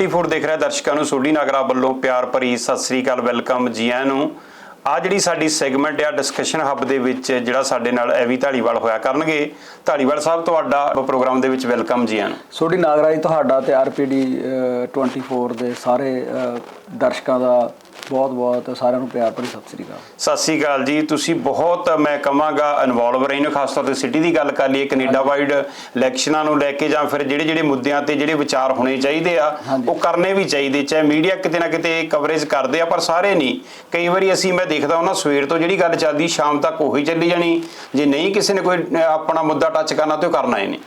24 ਦੇਖ ਰਿਹਾ ਦਰਸ਼ਕਾਂ ਨੂੰ ਸੋਢੀ ਨਾਗਰਾ ਵੱਲੋਂ ਪਿਆਰ ਭਰੀ ਸਤਿ ਸ੍ਰੀ ਅਕਾਲ, ਵੈਲਕਮ ਜੀ ਆਇਆਂ ਨੂੰ। ਆ ਜਿਹੜੀ ਸਾਡੀ ਸੈਗਮੈਂਟ ਆ ਡਿਸਕਸ਼ਨ ਹੱਬ ਦੇ ਵਿੱਚ ਜਿਹੜਾ ਸਾਡੇ ਨਾਲ ਐਵੀ ਢਾਲੀਵਾਲ ਹੋਇਆ ਕਰਨਗੇ। ਢਾਲੀਵਾਲ ਸਾਹਿਬ, ਤੁਹਾਡਾ ਪ੍ਰੋਗਰਾਮ ਦੇ ਵਿੱਚ ਵੈਲਕਮ ਜੀ ਆਇਆਂ ਸੋਢੀ ਨਾਗਰਾ ਜੀ, ਤੁਹਾਡਾ ਤੇ ਆਰਪੀਡੀ 24 ਦੇ ਸਾਰੇ ਦਰਸ਼ਕਾਂ ਦਾ ਬਹੁਤ ਬਹੁਤ ਸਾਰਿਆਂ ਨੂੰ ਪਿਆਰ ਭਰੀ ਸਤਿ ਸ੍ਰੀ ਅਕਾਲ। ਸਤਿ ਸ੍ਰੀ ਅਕਾਲ ਜੀ। ਤੁਸੀਂ ਬਹੁਤ ਮੈਂ ਕਹਾਂਗਾ ਇਨਵੋਲਵ ਰਹੇ ਹੋ ਖਾਸ ਤੌਰ ਤੇ ਸਿਟੀ ਦੀ ਗੱਲ ਕਰ ਲਈਏ ਕੈਨੇਡਾ ਵਾਈਡ ਇਲੈਕਸ਼ਨਾਂ ਨੂੰ ਲੈ ਕੇ ਜਾਂ ਫਿਰ ਜਿਹੜੇ ਜਿਹੜੇ ਮੁੱਦਿਆਂ ਤੇ ਜਿਹੜੇ ਵਿਚਾਰ ਹੋਣੇ ਚਾਹੀਦੇ ਆ। ਉਹ ਕਰਨੇ ਵੀ ਚਾਹੀਦੇ ਚਾਹੇ ਮੀਡੀਆ ਕਿਤੇ ਨਾ ਕਿਤੇ ਕਵਰੇਜ ਕਰਦੇ ਆ ਪਰ ਸਾਰੇ ਨਹੀਂ। ਕਈ ਵਾਰੀ ਅਸੀਂ ਮੈਂ ਦੇਖਦਾ ਉਹਨਾਂ ਸਵੇਰ ਤੋਂ ਜਿਹੜੀ ਗੱਲ ਚੱਲਦੀ ਸ਼ਾਮ ਤੱਕ ਉਹੀ ਚੱਲੀ ਜਾਣੀ। ਜੇ ਨਹੀਂ ਕਿਸੇ ਨੇ ਕੋਈ ਆਪਣਾ ਮੁੱਦਾ ਟੱਚ ਕਰਨਾ ਤੇ ਉਹ ਕਰਨਾ ਹੀ ਨਹੀਂ।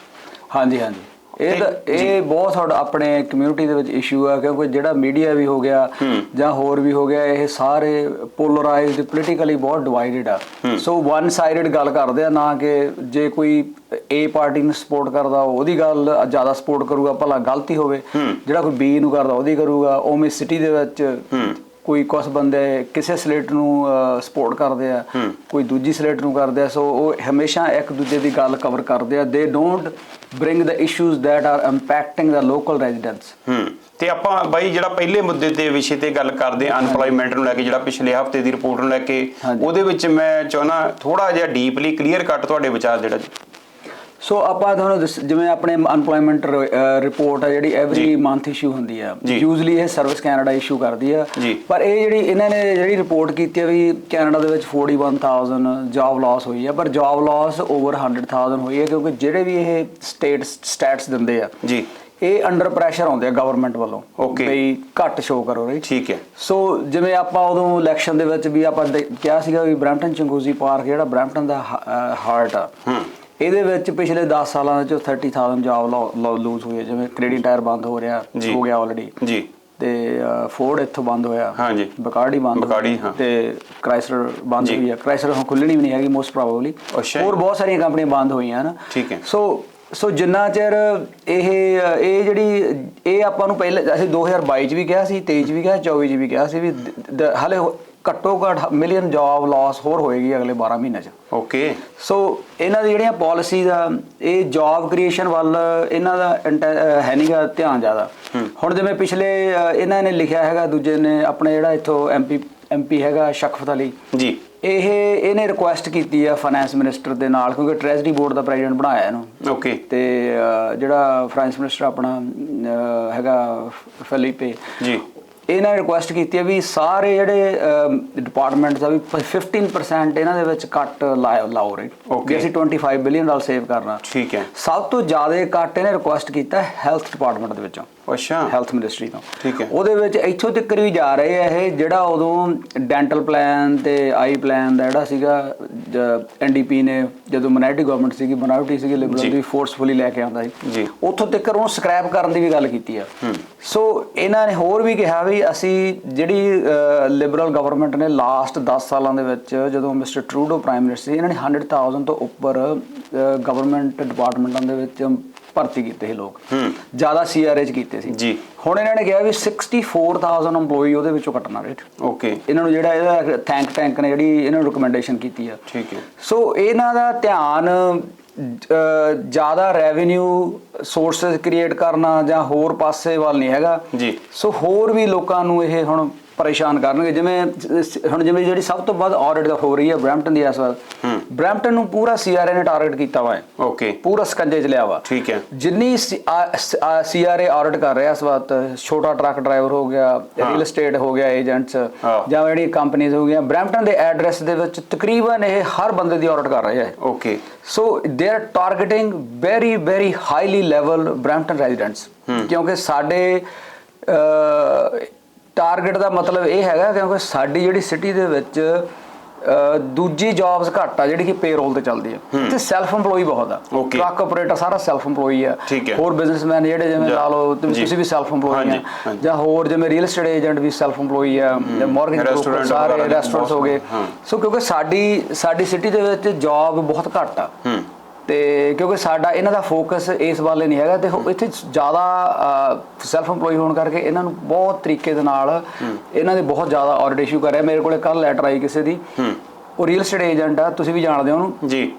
ਹਾਂਜੀ ਹਾਂਜੀ। ਇਹ ਇਹ ਬਹੁਤ ਸਾਡਾ ਆਪਣੇ ਕਮਿਊਨਿਟੀ ਦੇ ਵਿੱਚ ਇਸ਼ੂ ਆ ਕਿਉਂਕਿ ਜਿਹੜਾ ਮੀਡੀਆ ਵੀ ਹੋ ਗਿਆ ਜਾਂ ਹੋਰ ਵੀ ਹੋ ਗਿਆ ਇਹ ਸਾਰੇ ਪੋਲਰਾਈਜ਼ਡ ਪੋਲੀਟੀਕਲੀ ਬਹੁਤ ਡਿਵਾਈਡਡ ਆ। ਸੋ ਵਨ ਸਾਈਡਡ ਗੱਲ ਕਰਦੇ ਆ ਨਾ ਕਿ ਜੇ ਕੋਈ ਏ ਪਾਰਟੀ ਨੂੰ ਸਪੋਰਟ ਕਰਦਾ ਉਹਦੀ ਗੱਲ ਜ਼ਿਆਦਾ ਸਪੋਰਟ ਕਰੂਗਾ ਭਲਾ ਗਲਤੀ ਹੋਵੇ। ਜਿਹੜਾ ਕੋਈ ਬੀ ਨੂੰ ਕਰਦਾ ਉਹਦੀ ਕਰੂਗਾ ਉਵੇਂ ਸਿਟੀ ਦੇ ਵਿੱਚ ਕੋਈ ਕੁਝ ਬੰਦੇ ਕਿਸੇ ਸਲੇਟ ਨੂੰ ਸਪੋਰਟ ਕਰਦੇ ਆ ਕੋਈ ਦੂਜੀ ਸਲੇਟ ਨੂੰ ਕਰਦੇ ਆ ਸੋ ਉਹ ਹਮੇਸ਼ਾ ਇੱਕ ਦੂਜੇ ਦੀ ਗੱਲ ਕਵਰ ਕਰਦੇ ਆ। They don't bring the issues that are impacting the local residents. ਹੂੰ। ਤੇ ਆਪਾਂ ਬਾਈ ਜਿਹੜਾ ਪਹਿਲੇ ਮੁੱਦੇ ਤੇ ਵਿਸ਼ੇ ਤੇ ਗੱਲ ਕਰਦੇ ਆਂ ਅਨਪਲੋਇਮੈਂਟ ਨੂੰ ਲੈ ਕੇ ਜਿਹੜਾ ਪਿਛਲੇ ਹਫ਼ਤੇ ਦੀ ਰਿਪੋਰਟ ਨੂੰ ਲੈ ਕੇ। ਉਹਦੇ ਵਿੱਚ ਮੈਂ ਚਾਹਣਾ ਥੋੜਾ ਜਿਹਾ ਡੀਪਲੀ ਕਲੀਅਰ ਕੱਟ ਤੁਹਾਡੇ ਵਿਚਾਰ ਜਿਹੜਾ ਜੀ। ਸੋ ਆਪਾਂ ਤੁਹਾਨੂੰ ਦੱਸ- ਜਿਵੇਂ ਆਪਣੇ ਅਨਪਲੋਇਮੈਂਟ ਰਿਪੋਰਟ ਆ ਜਿਹੜੀ ਐਵਰੀ ਮੰਥ ਇਸ਼ੂ ਹੁੰਦੀ ਆ। ਜੀ। ਯੂਜ਼ਲੀ ਇਹ ਸਰਵਿਸ ਕੈਨੇਡਾ ਇਸ਼ੂ ਕਰਦੀ ਆ। ਜੀ। ਪਰ ਇਹ ਜਿਹੜੀ ਇਹਨਾਂ ਨੇ ਜਿਹੜੀ ਰਿਪੋਰਟ ਕੀਤੀ ਆ ਵੀ ਕੈਨੇਡਾ ਦੇ ਵਿੱਚ 41000 ਜੌਬ ਲਾਸ ਹੋਈ ਆ ਪਰ ਜੌਬ ਲਾਸ ਓਵਰ 100000 ਹੋਈ ਹੈ ਕਿਉਂਕਿ ਜਿਹੜੇ ਵੀ ਇਹ ਸਟੇਟ ਸਟੈਟਸ ਦਿੰਦੇ ਆ ਜੀ। ਇਹ ਅੰਡਰ ਪ੍ਰੈਸ਼ਰ ਆਉਂਦੇ ਆ ਗਵਰਨਮੈਂਟ ਵੱਲੋਂ। Okay. ਵੀ ਘੱਟ ਸ਼ੋਅ ਕਰੋ ਰਾਈਟ ਠੀਕ ਹੈ। ਸੋ ਜਿਵੇਂ ਆਪਾਂ ਉਦੋਂ ਇਲੈਕਸ਼ਨ ਦੇ ਵਿੱਚ ਵੀ ਆਪਾਂ ਦੇ- ਕਿਹਾ ਸੀਗਾ ਵੀ ਬ੍ਰੈਂਪਟਨ ਚੰਗੂਜ਼ੀ ਪਾਰਕ ਜਿਹੜਾ ਬ੍ਰੈਂਪਟਨ ਦਾ ਹਾਰਟ ਆ। ਹੂੰ। ਇਹਦੇ ਵਿੱਚ ਪਿਛਲੇ 10 ਸਾਲਾਂ ਵਿੱਚ 30000 ਜੌਬ ਲੂਜ਼ ਹੋਈ ਹੈ ਜਿਵੇਂ ਕੈਨੇਡੀਅਨ ਟਾਇਰ ਬੰਦ ਹੋ ਰਿਹਾ। ਹੋ ਗਿਆ ਆਲਰੇਡੀ ਜੀ ਤੇ ਫੋਰਡ ਇੱਥੋਂ ਬੰਦ ਹੋਇਆ ਹਾਂਜੀ। ਬਕਾਰਡੀ ਬੰਦ ਬਕਾਰਡੀ, ਹਾਂ। ਤੇ ਕ੍ਰਾਈਸਲਰ ਬੰਦ। ਹੋਈ ਹੈ ਕ੍ਰਾਈਸਲਰ ਹੁਣ ਖੁੱਲਣੀ ਵੀ ਨਹੀਂ ਹੈਗੀ ਮੋਸਟ ਪ੍ਰੋਬਬਲੀ। ਹੋਰ ਬਹੁਤ ਸਾਰੀਆਂ ਕੰਪਨੀਆਂ ਬੰਦ ਹੋਈਆਂ ਹਨ ਠੀਕ ਹੈ। ਸੋ ਸੋ ਜਿੰਨਾ ਚਿਰ ਇਹ ਇਹ ਜਿਹੜੀ ਇਹ ਆਪਾਂ ਨੂੰ ਪਹਿਲੇ ਅਸੀਂ 2022 ਚ ਵੀ ਕਿਹਾ ਸੀ 23 ਚ ਵੀ ਕਿਹਾ 24 ਚ ਵੀ ਕਿਹਾ ਸੀ ਵੀ ਦ- ਦ- ਹਾਲੇ ਘੱਟੋ ਘੱਟ ਮਿਲੀਅਨ ਜੌਬ ਲਾਸ ਹੋਰ ਹੋਏਗੀ ਅਗਲੇ 12 ਮਹੀਨਿਆਂ ਚ। ਓਕੇ ਸੋ ਇਹਨਾਂ ਦੀ ਜਿਹੜੀਆਂ ਪਾਲਿਸੀਜ਼ ਆ ਇਹ ਜੌਬ ਕ੍ਰੀਏਸ਼ਨ ਵੱਲ ਇਹਨਾਂ ਦਾ ਹੈ ਨਹੀਂਗਾ ਧਿਆਨ ਜ਼ਿਆਦਾ। ਹੁਣ ਜਿਵੇਂ ਪਿਛਲੇ ਇਹਨਾਂ ਨੇ ਲਿਖਿਆ ਹੈਗਾ ਦੂਜੇ ਨੇ ਆਪਣੇ ਜਿਹੜਾ ਇੱਥੋਂ ਐਮਪੀ ਐਮਪੀ ਹੈਗਾ ਸ਼ਕਫਤ ਅਲੀ। ਜੀ। ਇਹ ਇਹਨੇ ਰਿਕੁਐਸਟ ਕੀਤੀ ਆ ਫਾਈਨੈਂਸ ਮਿਨਿਸਟਰ ਦੇ ਨਾਲ ਕਿਉਂਕਿ ਟ੍ਰੈਜਰੀ ਬੋਰਡ ਦਾ ਪ੍ਰੈਜ਼ੀਡੈਂਟ ਬਣਾਇਆ ਇਹਨੂੰ। ਓਕੇ ਤੇ ਜਿਹੜਾ ਫਾਈਨੈਂਸ ਮਿਨਿਸਟਰ ਆਪਣਾ ਹੈਗਾ ਫਿਲੀਪੇ। ਜੀ। ਇਹਨਾਂ ਨੇ ਰਿਕੁਐਸਟ ਕੀਤੀ ਹੈ ਵੀ ਸਾਰੇ ਜਿਹੜੇ ਡਿਪਾਰਟਮੈਂਟਸ ਆ ਵੀ 15% ਇਹਨਾਂ ਦੇ ਵਿੱਚ ਕੱਟ ਲਾਓ ਲਾਓ ਰੇ. ਵੀ ਅਸੀਂ 25 ਬਿਲੀਅਨ ਡਾਲਰ ਸੇਵ ਕਰਨਾ। ਠੀਕ ਹੈ। ਸਭ ਤੋਂ ਜ਼ਿਆਦਾ ਕੱਟ ਇਹਨੇ ਰਿਕੁਐਸਟ ਕੀਤਾ ਹੈਲਥ ਡਿਪਾਰਟਮੈਂਟ ਦੇ ਵਿੱਚੋਂ। ਅੱਛਾ ਹੈਲਥ ਮਿਨਿਸਟਰੀ ਤੋਂ ਠੀਕ ਹੈ। ਉਹਦੇ ਵਿੱਚ ਇੱਥੋਂ ਤੱਕ ਵੀ ਜਾ ਰਹੇ ਆ ਇਹ ਜਿਹੜਾ ਉਦੋਂ ਡੈਂਟਲ ਪਲਾਨ ਤੇ ਆਈ ਪਲਾਨ ਦਾ ਜਿਹੜਾ ਸੀਗਾ ਐਨਡੀਪੀ ਨੇ ਜਦੋਂ ਮਿਨਾਰਿਟੀ ਗਵਰਨਮੈਂਟ ਸੀਗੀ ਮਿਨਾਰਿਟੀ ਸੀਗੀ ਲਿਬਰਲ। ਦੀ ਫੋਰਸਫੁਲੀ ਲੈ ਕੇ ਆਉਂਦਾ ਸੀ ਜੀ। ਉੱਥੋਂ ਤੱਕ ਉਹਨੂੰ ਸਕ੍ਰੈਪ ਕਰਨ ਦੀ ਵੀ ਗੱਲ ਕੀਤੀ ਆ ਸੋ ਇਹਨਾਂ ਨੇ ਹੋਰ ਵੀ ਕਿਹਾ ਵੀ ਅਸੀਂ ਜਿਹੜੀ ਲਿਬਰਲ ਗਵਰਨਮੈਂਟ ਨੇ ਲਾਸਟ 10 ਸਾਲਾਂ ਦੇ ਵਿੱਚ ਜਦੋਂ ਮਿਸਟਰ ਟਰੂਡੋ ਪ੍ਰਾਈਮ ਮਿਨਿਸਟਰ ਸੀ ਇਹਨਾਂ ਨੇ 100000 ਤੋਂ ਉੱਪਰ ਗਵਰਨਮੈਂਟ ਡਿਪਾਰਟਮੈਂਟਾਂ ਦੇ ਵਿੱਚ ਭਰਤੀ ਕੀਤੇ ਸੀ ਲੋਕ। ਜ਼ਿਆਦਾ ਸੀਆਰਏ ਚ ਕੀਤੇ ਸੀ। ਜੀ। ਹੁਣ ਇਹਨਾਂ ਨੇ ਕਿਹਾ ਵੀ 64000 EMPLOYE ਉਹਦੇ ਵਿੱਚੋਂ ਕੱਟਣਾ ਰੇਟ ਓਕੇ ਇਹਨਾਂ ਨੂੰ ਜਿਹੜਾ ਇਹਦਾ ਥੈਂਕ ਟੈਂਕ ਨੇ ਜਿਹੜੀ ਇਹਨਾਂ ਨੂੰ ਰეკਮੈਂਡੇਸ਼ਨ ਕੀਤੀ ਆ। ਠੀਕ ਹੈ। ਸੋ ਇਹਨਾਂ ਦਾ ਧਿਆਨ ਜ਼ਿਆਦਾ ਰੈਵਨਿਊ ਸੋਰਸਸ ਕ੍ਰੀਏਟ ਕਰਨਾ ਜਾਂ ਹੋਰ ਪਾਸੇ ਵੱਲ ਨਹੀਂ ਹੈਗਾ। ਜੀ। ਸੋ ਹੋਰ ਵੀ ਲੋਕਾਂ ਨੂੰ ਇਹ ਹੁਣ ਪਰੇਸ਼ਾਨ ਕਰਨਗੇ। ਜਿਵੇਂ ਹੁਣ ਜਿਵੇਂ ਜਿਹੜੀ ਸਭ ਤੋਂ ਵੱਧ ਆਡਿਟ ਹੋ ਰਹੀ ਹੈ ਬ੍ਰੈਂਪਟਨ ਦੀ ਇਸ ਵਾਰ। ਬ੍ਰੈਂਪਟਨ ਨੂੰ ਪੂਰਾ ਸੀਆਰਏ ਨੇ ਟਾਰਗੇਟ ਕੀਤਾ ਵਾ ਹੈ। ਓਕੇ ਪੂਰਾ ਸਕੰਜੇ ਚ ਲਿਆ ਵਾ। ਠੀਕ ਹੈ। ਜਿੰਨੀ ਸੀਆਰਏ ਆਡਿਟ ਕਰ ਰਿਹਾ ਇਸ ਵਕਤ ਛੋਟਾ ਟਰੱਕ ਡਰਾਈਵਰ ਹੋ ਗਿਆ ਰੀਅਲ ਏਸਟੇਟ ਹੋ ਗਿਆ ਏਜੰਟਸ। ਜਾਂ ਜਿਹੜੀਆਂ ਕੰਪਨੀਆਂ ਹੋ ਗਈਆਂ ਬ੍ਰੈਂਪਟਨ ਦੇ ਐਡਰੈਸ ਦੇ ਵਿੱਚ ਤਕਰੀਬਨ ਇਹ ਹਰ ਬੰਦੇ ਦੀ ਆਡਿਟ ਕਰ ਰਹੇ ਹੈ। Okay so they are targeting very very highly level Brampton residents ਕਿਉਂਕਿ ਸਾਡੇ ਟਾਰਗੇਟ ਦਾ ਮਤਲਬ ਇਹ ਹੈਗਾ ਕਿਉਂਕਿ ਸਾਡੀ ਜਿਹੜੀ ਸਿਟੀ ਦੇ ਵਿੱਚ ਦੂਜੀ ਜੌਬਸ ਘੱਟ ਆ ਜਿਹੜੀ ਕਿ ਪੇਰੋਲ ਤੇ ਚੱਲਦੀ ਆ ਇੱਥੇ ਸੈਲਫ EMPLOYE ਬਹੁਤ ਆ. ਟਰੱਕ ਆਪਰੇਟਰ ਸਾਰਾ ਸੈਲਫ EMPLOYE ਆ ਹੈ। ਹੋਰ ਬਿਜ਼ਨਸਮੈਨ ਜਿਹੜੇ ਜਿਵੇਂ ਲਾ ਲਓ ਤੁ-। ਤੁਸੀਂ ਵੀ ਸੈਲਫ EMPLOYE ਆ। ਜਾਂ ਹੋਰ ਜਿਵੇਂ ਰੀਅਲ ਏਸਟੇਟ ਏਜੰਟ ਵੀ ਸੈਲਫ EMPLOYE ਆ ਜਾਂ ਮਾਰਗੇਜ Restaurant ਸਾਰੇ ਰੈਸਟੋਰੈਂਟਸ ਹੋ ਗਏ ਹਾਂ। ਸੋ ਕਿਉਂਕਿ ਸਾਡੀ ਸਾਡੀ ਸਿਟੀ ਦੇ ਵਿੱਚ ਜੌਬ ਬਹੁਤ ਘੱਟ ਆ ਤੇ ਕਿਉਂਕਿ ਸਾਡਾ ਇਹਨਾਂ ਦਾ ਫੋਕਸ ਇਸ ਵੱਲੇ ਨਹੀਂ ਹੈਗਾ। ਤੇ ਇੱਥੇ ਜ਼ਿਆਦਾ ਸੈਲਫ EMPLOYE ਹੋਣ ਕਰਕੇ ਇਹਨਾਂ ਨੂੰ ਬਹੁਤ ਤਰੀਕੇ ਦੇ ਨਾਲ ਇਹਨਾਂ ਦੇ ਬਹੁਤ ਜ਼ਿਆਦਾ ਆਡਿਟ ਇਸ਼ੂ ਕਰ ਰਿਹਾ। ਮੇਰੇ ਕੋਲੇ ਕੱਲ ਲੈਟਰ ਆਈ ਕਿਸੇ ਦੀ। ਉਹ ਰੀਅਲ ਏਸਟੇਟ ਏਜੰਟ ਆ ਤੁਸੀਂ ਵੀ ਜਾਣਦੇ ਹੋ ਉਹਨੂੰ? ਜੀ।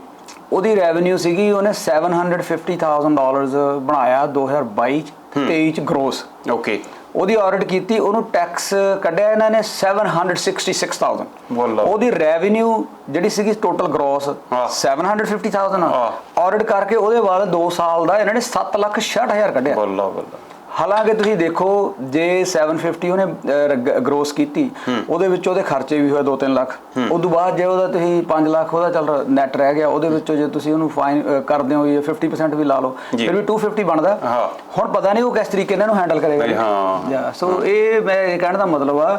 ਉਹਦੀ ਰੈਵਨਿਊ ਸੀਗੀ ਉਹਨੇ 750000 ਡਾਲਰਸ ਬਣਾਇਆ 2022 ਚ 23 ਚ ਗ੍ਰੋਸ ਓਕੇ ਉਹਦੀ ਆਡਿਟ ਕੀਤੀ ਉਹਨੂੰ ਟੈਕਸ ਕੱਢਿਆ ਇਹਨਾਂ ਨੇ 766000 ਬੋਲੋ। ਉਹਦੀ ਰੈਵਨਿਊ ਜਿਹੜੀ ਸੀਗੀ ਟੋਟਲ ਗ੍ਰੋਸ ਹਾਂ। 750000 ਹਾਂ। ਆਡਿਟ ਕਰਕੇ ਉਹਦੇ ਬਾਅਦ 2 ਸਾਲ ਦਾ ਇਹਨਾਂ ਨੇ 766000 ਕੱਢਿਆ ਬੱਲਾ ਬੱਲਾ ਹਾਲਾਂਕਿ ਤੁਸੀਂ ਦੇਖੋ ਜੇ 750 ਉਹਨੇ ਗਰੋਸ ਕੀਤੀ ਉਹਦੇ ਵਿੱਚ ਉਹਦੇ ਖਰਚੇ ਵੀ ਹੋਏ 2-3 ਲੱਖ। ਉਸ ਤੋਂ ਬਾਅਦ ਜੇ ਉਹਦਾ ਤੁਸੀਂ 5 ਲੱਖ ਉਹਦਾ ਚੱਲ ਨੈਟ ਰਹਿ ਗਿਆ ਉਹਦੇ ਵਿੱਚੋਂ ਜੇ ਤੁਸੀਂ ਉਹਨੂੰ ਫਾਈਨ ਕਰਦੇ ਹੋ ਜਾਂ 50% ਵੀ ਲਾ ਲਓ ਫਿਰ ਵੀ 250 ਬਣਦਾ। ਹੁਣ ਪਤਾ ਨਹੀਂ ਉਹ ਕਿਸ ਤਰੀਕੇ ਨਾਲ ਇਹਨੂੰ ਹੈਂਡਲ ਕਰੇਗਾ। ਸੋ ਇਹ ਮੈਂ ਕਹਿਣ ਦਾ ਮਤਲਬ ਆ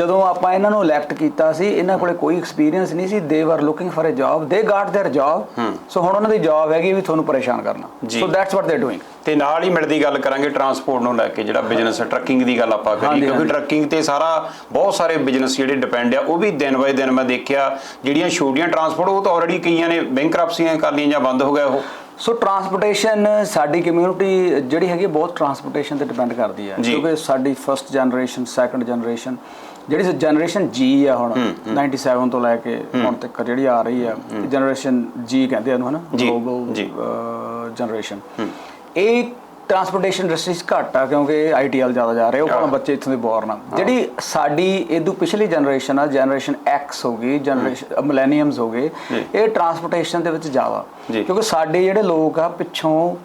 ਜਦੋਂ ਆਪਾਂ ਇਹਨਾਂ ਨੂੰ ਇਲੈਕਟ ਕੀਤਾ ਸੀ ਇਹਨਾਂ ਕੋਲੇ ਕੋਈ ਐਕਸਪੀਰੀਅੰਸ ਨਹੀਂ ਸੀ they were looking for a job they got their job so ਹੁਣ ਉਹਨਾਂ ਦੀ ਜੌਬ ਹੈਗੀ ਵੀ ਤੁਹਾਨੂੰ ਪਰੇਸ਼ਾਨ ਕਰਨਾ। So that's what they doing ਤੇ ਨਾਲ ਹੀ ਮਿਲਦੀ ਗੱਲ ਕਰਾਂਗੇ ਟਰਾਂਸਪੋਰਟ ਨੂੰ ਲੈ ਕੇ ਜਿਹੜਾ ਬਿਜ਼ਨਸ ਟਰੱਕਿੰਗ ਦੀ ਗੱਲ ਆਪਾਂ ਕਰੀ ਕਿਉਂਕਿ। ਟਰੱਕਿੰਗ ਤੇ ਸਾਰਾ ਬਹੁਤ ਸਾਰੇ ਬਿਜ਼ਨਸ ਜਿਹੜੇ ਡਿਪੈਂਡ ਆ ਉਹ ਵੀ ਦਿਨ ਬਾਏ ਦਿਨ ਮੈਂ ਦੇਖਿਆ ਜਿਹੜੀਆਂ ਛੋਟੀਆਂ ਟਰਾਂਸਪੋਰਟ ਉਹ ਤਾਂ ਆਲਰੇਡੀ ਕਈਆਂ ਨੇ ਬੈਂਕਰਪਸੀਆਂ ਕਰ ਲਈਆਂ ਜਾਂ ਬੰਦ ਹੋ ਗਿਆ ਉਹ। ਸੋ ਟਰਾਂਸਪੋਰਟੇਸ਼ਨ ਸਾਡੀ ਕਮਿਊਨਿਟੀ ਜਿਹੜੀ ਹੈਗੀ ਬਹੁਤ ਟਰਾਂਸਪੋਰਟੇਸ਼ਨ ਤੇ ਡਿਪੈਂਡ ਕਰਦੀ ਹੈ। ਕਿਉਂਕਿ ਸਾਡੀ ਫਰਸਟ ਜਨਰੇਸ਼ਨ ਸੈਕੰਡ ਜਨਰੇਸ਼ਨ ਜਿਹੜੀ ਜਨਰੇਸ਼ਨ ਜੀ ਆ ਹੁਣ 97 ਤੋਂ ਲੈ ਕੇ ਹੁਣ ਤੱਕ ਜਿਹੜੀ ਆ ਰਹੀ ਆ ਜਨਰੇਸ਼ਨ ਜੀ ਕਹਿੰਦੇ ਆ ਇਹਨੂੰ ਹਨਾ ਗਲੋਬਲ। ਜਨਰੇਸ਼ਨ ਇਹ ਟਰਾਂਸਪੋਰਟੇਸ਼ਨ ਇੰਡਸਟਰੀਜ਼ ਘੱਟ ਆ ਕਿਉਂਕਿ ਆਈਟੀਐਲ ਜ਼ਿਆਦਾ ਜਾ ਰਹੇ ਉਹ ਭਾਵੇਂ ਬੱਚੇ ਇੱਥੋਂ ਦੇ ਬੋਰਨ ਆ ਜਿਹੜੀ ਸਾਡੀ ਇਦੋਂ ਪਿਛਲੀ ਜਨਰੇਸ਼ਨ ਆ ਜਨਰੇਸ਼ਨ ਐਕਸ ਹੋ ਗਈ ਜਨਰੇਸ਼ਨ ਮਿਲੇਨੀਅਮਸ ਹੋ ਗਏ। ਇਹ ਟਰਾਂਸਪੋਰਟੇਸ਼ਨ ਦੇ ਵਿੱਚ ਜ਼ਿਆਦਾ। ਕਿਉਂਕਿ ਸਾਡੇ ਜਿਹੜੇ ਲੋਕ ਆ ਪਿੱਛੋਂ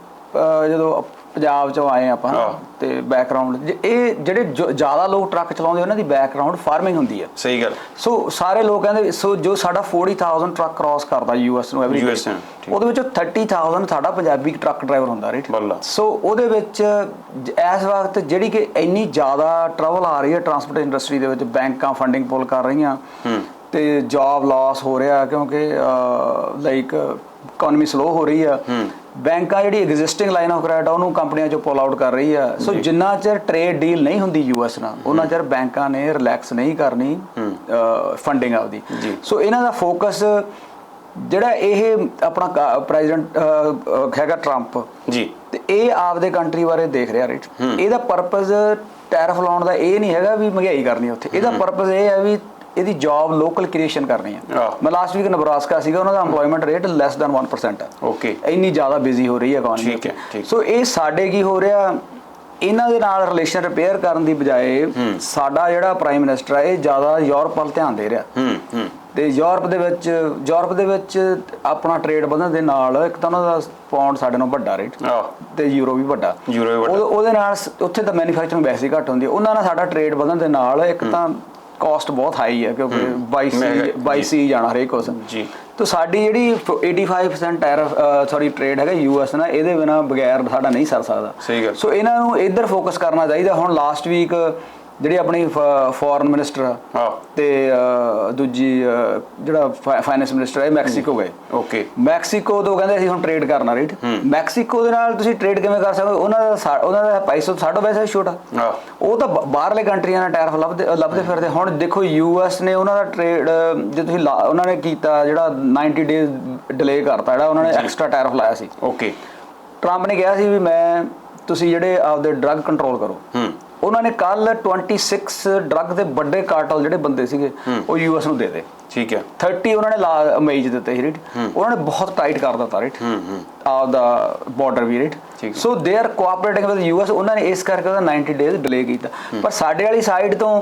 ਜਦੋਂ ਪੰਜਾਬ ਚੋਂ ਆਏ ਆਪਾਂ। ਤੇ ਬੈਕਗ੍ਰਾਉਂਡ ਇਹ ਜਿਹੜੇ ਜੋ- ਜ਼ਿਆਦਾ ਲੋਕ ਟਰੱਕ ਚਲਾਉਂਦੇ ਉਹਨਾਂ ਦੀ ਬੈਕਗ੍ਰਾਉਂਡ ਫਾਰਮਿੰਗ ਹੁੰਦੀ ਹੈ ਸਹੀ ਗੱਲ। ਸੋ ਸਾਰੇ ਲੋਕ ਕਹਿੰਦੇ ਸੋ ਜੋ ਸਾਡਾ 40000 ਟਰੱਕ ਕ੍ਰਾਸ ਕਰਦਾ ਯੂਐਸ ਨੂੰ ਐਵਰੀ US ਨੂੰ, ਠੀਕ। ਉਹਦੇ ਵਿੱਚੋਂ 30000 ਸਾਡਾ ਪੰਜਾਬੀ ਟਰੱਕ ਡਰਾਈਵਰ ਹੁੰਦਾ ਰਾਈਟ ਬੱਲਾ। ਸੋ ਉਹਦੇ ਵਿੱਚ ਜ- ਇਸ ਵਕਤ ਜਿਹੜੀ ਕਿ ਇੰਨੀ ਜ਼ਿਆਦਾ ਟਰਬਲ ਆ ਰਹੀ ਹੈ ਟਰਾਂਸਪੋਰਟ ਇੰਡਸਟਰੀ ਦੇ ਵਿੱਚ ਬੈਂਕਾਂ ਫੰਡਿੰਗ ਪੁੱਲ ਕਰ ਰਹੀਆਂ। ਤੇ ਜੌਬ ਲਾਸ ਹੋ ਰਿਹਾ ਕਿਉਂਕਿ ਲਾਈਕ ਇਕਨੋਮੀ ਸਲੋ ਹੋ ਰਹੀ ਆ। ਬੈਂਕਾਂ ਜਿਹੜੀ ਐਗਜ਼ਿਸਟਿੰਗ ਲਾਈਨ ਆਫ ਕ੍ਰੈਡਿਟ ਉਹਨੂੰ ਕੰਪਨੀਆਂ ਚੋਂ ਪੁੱਲ ਆਊਟ ਕਰ ਰਹੀ ਆ। ਸੋ ਜਿੰਨਾ ਚਿਰ ਟ੍ਰੇਡ ਡੀਲ ਨਹੀਂ ਹੁੰਦੀ ਯੂਐਸ ਨਾਲ ਉਹਨਾਂ ਚਿਰ ਬੈਂਕਾਂ ਨੇ ਰਿਲੈਕਸ ਨਹੀਂ ਕਰਨੀ ਫੰਡਿੰਗ ਆਪਦੀ। ਸੋ ਇਹਨਾਂ ਦਾ ਫੋਕਸ ਜਿਹੜਾ ਇਹ ਆਪਣਾ ਪ੍ਰੈਜ਼ੀਡੈਂਟ ਹੈਗਾ ਟਰੰਪ ਜੀ। ਤੇ ਇਹ ਆਪਦੇ ਕੰਟਰੀ ਬਾਰੇ ਦੇਖ ਰਿਹਾ ਰਾਈਟ ਇਹਦਾ ਪਰਪਸ ਟੈਰਿਫ ਲਾਉਣ ਦਾ ਇਹ ਨਹੀਂ ਹੈਗਾ ਵੀ ਮਹਿੰਗਾਈ ਕਰਨੀ ਉੱਥੇ। ਇਹਦਾ ਪਰਪਸ ਇਹ ਹੈ ਵੀ ਇਹਦੀ ਜੌਬ ਲੋਕਲ ਕ੍ਰੀਏਸ਼ਨ ਕਰਨੀ ਹੈ। ਮੈਂ ਲਾਸਟ ਵੀਕ ਨਬਰਾਸਕਾ ਸੀਗਾ ਉਹਨਾਂ ਦਾ EMPLOYMENT ਰੇਟ ਲੈਸ ਦੈਨ 1% ਹੈ। ਓਕੇ ਇੰਨੀ ਜ਼ਿਆਦਾ ਬਿਜ਼ੀ ਹੋ ਰਹੀ ਹੈ ਇਕਨੋਮੀ ਠੀਕ ਹੈ। ਸੋ ਇਹ ਸਾਡੇ ਕੀ ਹੋ ਰਿਹਾ ਇਹਨਾਂ ਦੇ ਨਾਲ ਰਿਲੇਸ਼ਨ ਰਿਪੇਅਰ ਕਰਨ ਦੀ ਬਜਾਏ ਸਾਡਾ ਜਿਹੜਾ ਪ੍ਰਾਈਮ ਮਿਨਿਸਟਰ ਹੈ ਇਹ ਜ਼ਿਆਦਾ ਯੂਰਪ ਵੱਲ ਧਿਆਨ ਦੇ ਰਿਹਾ। ਹੂੰ ਹੂੰ। ਤੇ ਯੂਰਪ ਦੇ ਵਿੱਚ ਯੂਰਪ ਦੇ ਵਿੱਚ ਆਪਣਾ ਟ੍ਰੇਡ ਵਧਣ ਦੇ ਨਾਲ ਇੱਕ ਤਾਂ ਉਹਨਾਂ ਦਾ ਪਾਉਂਡ ਸਾਡੇ ਨਾਲੋਂ ਵੱਡਾ ਰੇਟ ਤੇ ਯੂਰੋ ਵੀ ਵੱਡਾ। ਯੂਰੋ ਵੀ ਵੱਡਾ। ਉਹਦੇ- ਨਾਲ ਉੱਥੇ ਤਾਂ ਮੈਨੂਫੈਕਚਰਿੰਗ ਵੈਸੇ ਘੱਟ ਹੁੰਦੀ ਹੈ। ਉਹਨਾਂ ਨਾਲ ਸਾਡਾ ਟ੍ਰੇਡ ਵਧਣ ਦੇ ਨਾਲ ਇੱਕ ਤਾਂ ਕਾਸਟ ਬਹੁਤ ਹਾਈ ਹੈ ਕਿਉਂਕਿ 22 ਮਹਿੰਗਾ- 22 ਸੀ ਜਾਣਾ ਹਰੇਕ ਉਸ ਜੀ। ਤਾਂ ਸਾਡੀ ਜਿਹੜੀ 85% ਟੈਰਫ ਸੌਰੀ ਟ੍ਰੇਡ ਹੈਗਾ ਯੂਐਸ ਨਾਲ ਇਹਦੇ ਬਿਨਾ ਬਗੈਰ ਸਾਡਾ ਨਹੀਂ ਸਰ ਸਕਦਾ। ਸੋ ਇਹਨਾਂ ਨੂੰ ਇੱਧਰ ਫੋਕਸ ਕਰਨਾ ਚਾਹੀਦਾ। ਹੁਣ ਲਾਸਟ ਵੀਕ ਜਿਹੜੀ ਆਪਣੀ ਫੋਰਨ ਮਿਨਿਸਟਰ ਤੇ ਦੂਜੀ ਜਿਹੜਾ ਫਾਈਨੈਂਸ ਮਿਨਿਸਟਰ ਹੈ ਮੈਕਸੀਕੋ ਗਏ। ਓਕੇ। ਮੈਕਸੀਕੋ ਤੋਂ ਕਹਿੰਦੇ ਅਸੀਂ ਹੁਣ ਟ੍ਰੇਡ ਕਰਨਾ ਰਾਈਟ ਮੈਕਸੀਕੋ ਦੇ ਨਾਲ ਤੁਸੀਂ ਟ੍ਰੇਡ ਕਿਵੇਂ ਕਰ ਸਕਦੇ? ਉਹਨਾਂ ਦਾ ਉਹਨਾਂ ਦਾ ਪੈਸਾ ਸਾਡਾ ਪੈਸਾ ਛੋਟਾ। ਉਹ ਤਾਂ ਬਾਹਰਲੇ ਕੰਟਰੀਆਂ ਨਾਲ ਟੈਰਫ ਲੱਭਦੇ ਲੱਭਦੇ ਫਿਰਦੇ। ਹੁਣ ਦੇਖੋ ਯੂਐਸ ਨੇ ਉਹਨਾਂ ਦਾ ਟ੍ਰੇਡ ਜੇ ਤੁਸੀਂ ਉਹਨਾਂ ਨੇ ਕੀਤਾ ਜਿਹੜਾ 90 ਡੇਜ਼ ਡਿਲੇ ਕਰਤਾ ਜਿਹੜਾ ਉਹਨਾਂ ਨੇ ਐਕਸਟਰਾ ਟੈਰਫ ਲਾਇਆ ਸੀ। ਓਕੇ। ਟਰੰਪ ਨੇ ਕਿਹਾ ਸੀ ਵੀ ਮੈਂ ਤੁਸੀਂ ਜਿਹੜੇ ਆਪਦੇ ਡਰੱਗ ਕੰਟਰੋਲ ਕਰੋ। ਹੂੰ। ਉਹਨਾਂ ਨੇ ਕੱਲ 26 ਡਰੱਗ ਦੇ ਵੱਡੇ ਕਾਰਟਲ ਜਿਹੜੇ ਬੰਦੇ ਸੀਗੇ ਉਹ ਯੂਐਸ ਨੂੰ ਦੇ ਦੇ ਠੀਕ ਹੈ। 30 ਉਹਨਾਂ ਨੇ ਲਾ ਅਮੇਜ ਦਿੱਤੇ ਸੀ ਰੇਟ ਉਹਨਾਂ ਨੇ ਬਹੁਤ ਟਾਈਟ ਕਰ ਦਿੱਤਾ ਰੇਟ ਆਫ ਦਾ border we rate. So they are cooperating with US ਉਹਨਾਂ ਨੇ ਇਸ ਕਰਕੇ ਉਹਦਾ 90 ਡੇਜ਼ ਡਿਲੇ ਕੀਤਾ। ਪਰ ਸਾਡੇ ਵਾਲੀ ਸਾਈਡ ਤੋਂ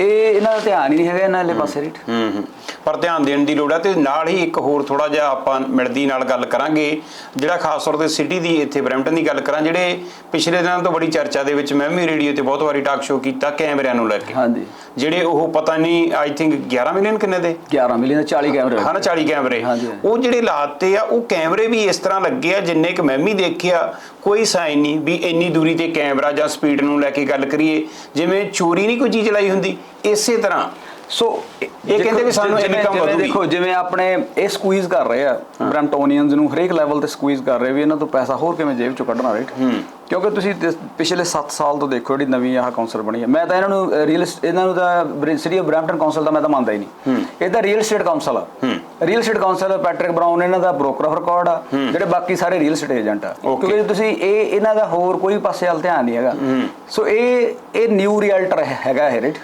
ਇਹ ਇਹਨਾਂ ਦਾ ਧਿਆਨ ਹੀ ਨਹੀਂ ਹੈਗਾ ਇਹਨਾਂ ਵਾਲੇ ਪਾਸੇ ਰੇਟ। ਹੂੰ ਹੂੰ। ਪਰ ਧਿਆਨ ਦੇਣ ਦੀ ਲੋੜ ਹੈ ਤੇ ਨਾਲ ਹੀ ਇੱਕ ਹੋਰ ਥੋੜਾ ਜਿਹਾ ਆਪਾਂ ਮਿਲਦੀ ਨਾਲ ਗੱਲ ਕਰਾਂਗੇ ਜਿਹੜਾ ਖਾਸ ਤੌਰ ਤੇ ਸਿਟੀ ਦੀ ਇੱਥੇ ਬਰੈਂਪਟਨ ਦੀ ਗੱਲ ਕਰਾਂ ਜਿਹੜੇ ਪਿਛਲੇ ਦਿਨਾਂ ਤੋਂ ਬੜੀ ਚਰਚਾ ਦੇ ਵਿੱਚ ਮੈਂ ਵੀ ਰੇਡੀਓ ਤੇ ਬਹੁਤ ਵਾਰੀ ਟਾਕ ਸ਼ੋਅ ਕੀਤਾ ਕੈਮਰਿਆਂ ਨੂੰ ਲੈ ਕੇ। ਹਾਂਜੀ। ਜਿਹੜੇ ਉਹ ਪਤਾ ਨਹੀਂ ਆਈ ਥਿੰਕ 11 ਮਿਲੀਅਨ ਕਿੰਨੇ ਦੇ? 11 ਮਿਲੀਅਨ 40 ਕੈਮਰੇ ਹਨ 40 ਕੈਮਰੇ। ਉਹ ਜਿਹੜੇ ਲਾਤੇ ਆ ਉਹ ਕੈਮਰੇ ਵੀ ਇਸ ਤਰ੍ਹਾਂ ਲੱਗੇ ਆ ਜਿੰਨੇ ਕਿ ਮੈਂ ਵੀ ਦੇਖਿਆ। ਕੋਈ ਸਾਈਨ ਨਹੀਂ ਵੀ ਇੰਨੀ ਦੂਰੀ ਤੇ ਕੈਮਰਾ ਜਾਂ ਸਪੀਡ ਨੂੰ ਲੈ ਕੇ ਗੱਲ ਕਰੀਏ। ਜਿਵੇਂ ਚੋਰੀ ਨਹੀਂ ਕੋਈ ਚੀਜ਼ ਚਲਾਈ ਹੁੰਦੀ ਇਸੇ ਤਰ੍ਹਾਂ। ਸੋ ਇਹ ਕਹਿੰਦੇ ਵੀ ਸਾਨੂੰ ਜਿਵੇਂ ਵਧੂਗੀ। ਦੇਖੋ ਜਿਵੇਂ ਆਪਣੇ ਇਹ ਸਕੁਈਜ਼ ਕਰ ਰਹੇ ਆ ਬ੍ਰੈਂਟੋਨੀਅਨਸ ਨੂੰ ਹਰੇਕ ਲੈਵਲ ਤੇ ਸਕੁਈਜ਼ ਕਰ ਰਹੇ ਵੀ ਇਹਨਾਂ ਤੋਂ ਪੈਸਾ ਹੋਰ ਕਿਵੇਂ ਜੇਬ ਚੋਂ ਕੱਢਣਾ ਰਾਈਟ ਕਿਉਂਕਿ ਤੁਸੀਂ ਪਿਛਲੇ 7 ਸਾਲ ਤੋਂ ਦੇਖੋ ਜਿਹੜੀ ਨਵੀਂ ਆਹ ਕਾਉਂਸਲ ਬਣੀ ਹੈ ਮੈਂ ਤਾਂ ਇਹਨਾਂ ਨੂੰ ਰੀਅਲ ਇਹਨਾਂ ਨੂੰ ਤਾਂ ਸਿਟੀ ਆਫ ਬ੍ਰੈਂਪਟਨ ਕਾਉਂਸਲ ਦਾ ਮੈਂ ਤਾਂ ਮੰਨਦਾ ਹੀ ਨਹੀਂ। ਇਹ ਤਾਂ ਰੀਅਲ ਏਸਟੇਟ ਕਾਉਂਸਲ ਆ। Real estate council Patrick Brown ਇਹਨਾਂ ਦਾ ਬ੍ਰੋਕਰ ਆਫ ਰਿਕਾਰਡ ਆ ਜਿਹੜੇ ਬਾਕੀ ਸਾਰੇ ਰੀਅਲ ਏਸਟੇਟ ਏਜੰਟ ਆ. ਕਿਉਂਕਿ ਤੁਸੀਂ ਇਹ ਇਹਨਾਂ ਦਾ ਹੋਰ ਕੋਈ ਪਾਸੇ ਵੱਲ ਧਿਆਨ ਨਹੀਂ ਹੈਗਾ। ਸੋ ਇਹ ਇਹ ਨਿਊ ਰੀਅਲਟਰ ਹੈਗਾ ਇਹ ਰਾਈਟ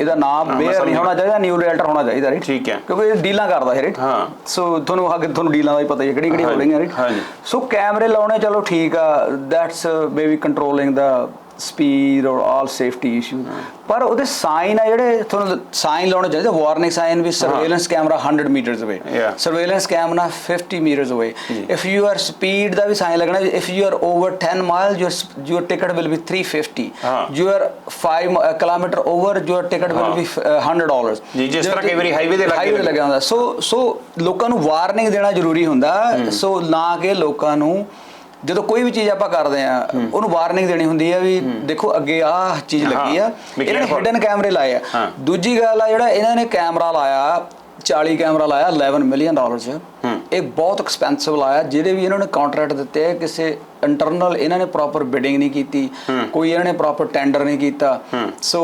ਇਹਦਾ ਨਾਮ ਬੇਅਰ ਨਹੀਂ ਹੋਣਾ ਚਾਹੀਦਾ ਨਿਊ ਰੀਅਲਟਰ ਹੋਣਾ ਚਾਹੀਦਾ ਰਾਈਟ ਠੀਕ ਹੈ। ਕਿਉਂਕਿ ਇਹ ਡੀਲਾਂ ਕਰਦਾ ਹੈ ਰਾਈਟ ਹਾਂ। ਸੋ ਤੁਹਾਨੂੰ ਅੱਗੇ ਤੁਹਾਨੂੰ ਡੀਲਾਂ ਦਾ ਹੀ ਪਤਾ ਹੀ ਕਿਹੜੀ ਕਿਹੜੀ ਹੋ ਰਹੀਆਂ ਰਾਈਟ ਹਾਂਜੀ। ਸੋ ਕੈਮਰੇ ਲਾਉਣੇ ਚਲੋ ਠੀਕ ਆ ਦੈਟਸ ਮੇਬੀ ਕੰਟਰੋਲਿੰਗ ਦਾ speed or all safety issue ਪਰ ਉਹਦੇ ਸਾਈਨ ਆ ਜਿਹੜੇ ਤੁਹਾਨੂੰ ਸਾਈਨ ਲਾਉਣੇ ਚਾਹੀਦੇ warning sign we surveillance camera 100 metres away. Surveillance camera 50 metres away if you are speed ਦਾ ਵੀ ਸਾਈਨ ਲੱਗਣਾ if you are over 10 mile your your ticket will be 350 ਹਾਂ। You are 5 kilometre over your ticket will be 100 dollars ਜੀ, ਜਿਸ ਤਰ੍ਹਾਂ ਕਈ ਵਾਰੀ highway ਤੇ ਲੱਗੇ ਹਾਈਵੇ ਲੱਗਿਆ ਹੁੰਦਾ ਸੋ ਸੋ ਲੋਕਾਂ ਨੂੰ ਵਾਰਨਿੰਗ ਦੇਣਾ ਜ਼ਰੂਰੀ ਹੁੰਦਾ ਸੋ ਨਾ ਕਿ ਲੋਕਾਂ ਨੂੰ ਜਦੋਂ ਕੋਈ ਵੀ ਚੀਜ਼ ਆਪਾਂ ਕਰਦੇ ਆ ਉਹਨੂੰ ਵਾਰਨਿੰਗ ਦੇਣੀ ਹੁੰਦੀ ਆ ਵੀ ਦੇਖੋ ਅੱਗੇ ਆਹ ਚੀਜ਼ ਲੱਗੀ ਆ। ਇਹਨਾਂ ਨੇ। ਹਿਡਨ ਕੈਮਰੇ ਲਾਏ ਆ। ਦੂਜੀ ਗੱਲ ਆ ਜਿਹੜਾ ਇਹਨਾਂ ਨੇ ਕੈਮਰਾ ਲਾਇਆ 40 ਕੈਮਰਾ ਲਾਇਆ 11 ਮਿਲੀਅਨ ਡਾਲਰ ਚ ਇਹ ਬਹੁਤ ਐਕਸਪੈਂਸਿਵ ਲਾਇਆ ਜਿਹੜੇ ਵੀ ਇਹਨਾਂ ਨੇ ਕੰਟਰੈਕਟ ਦਿੱਤੇ ਕਿਸੇ ਇੰਟਰਨਲ ਇਹਨਾਂ ਨੇ ਪ੍ਰੋਪਰ ਬਿਡਿੰਗ ਨਹੀਂ ਕੀਤੀ ਕੋਈ ਇਹਨਾਂ ਨੇ ਪ੍ਰੋਪਰ ਟੈਂਡਰ ਨਹੀਂ ਕੀਤਾ। ਸੋ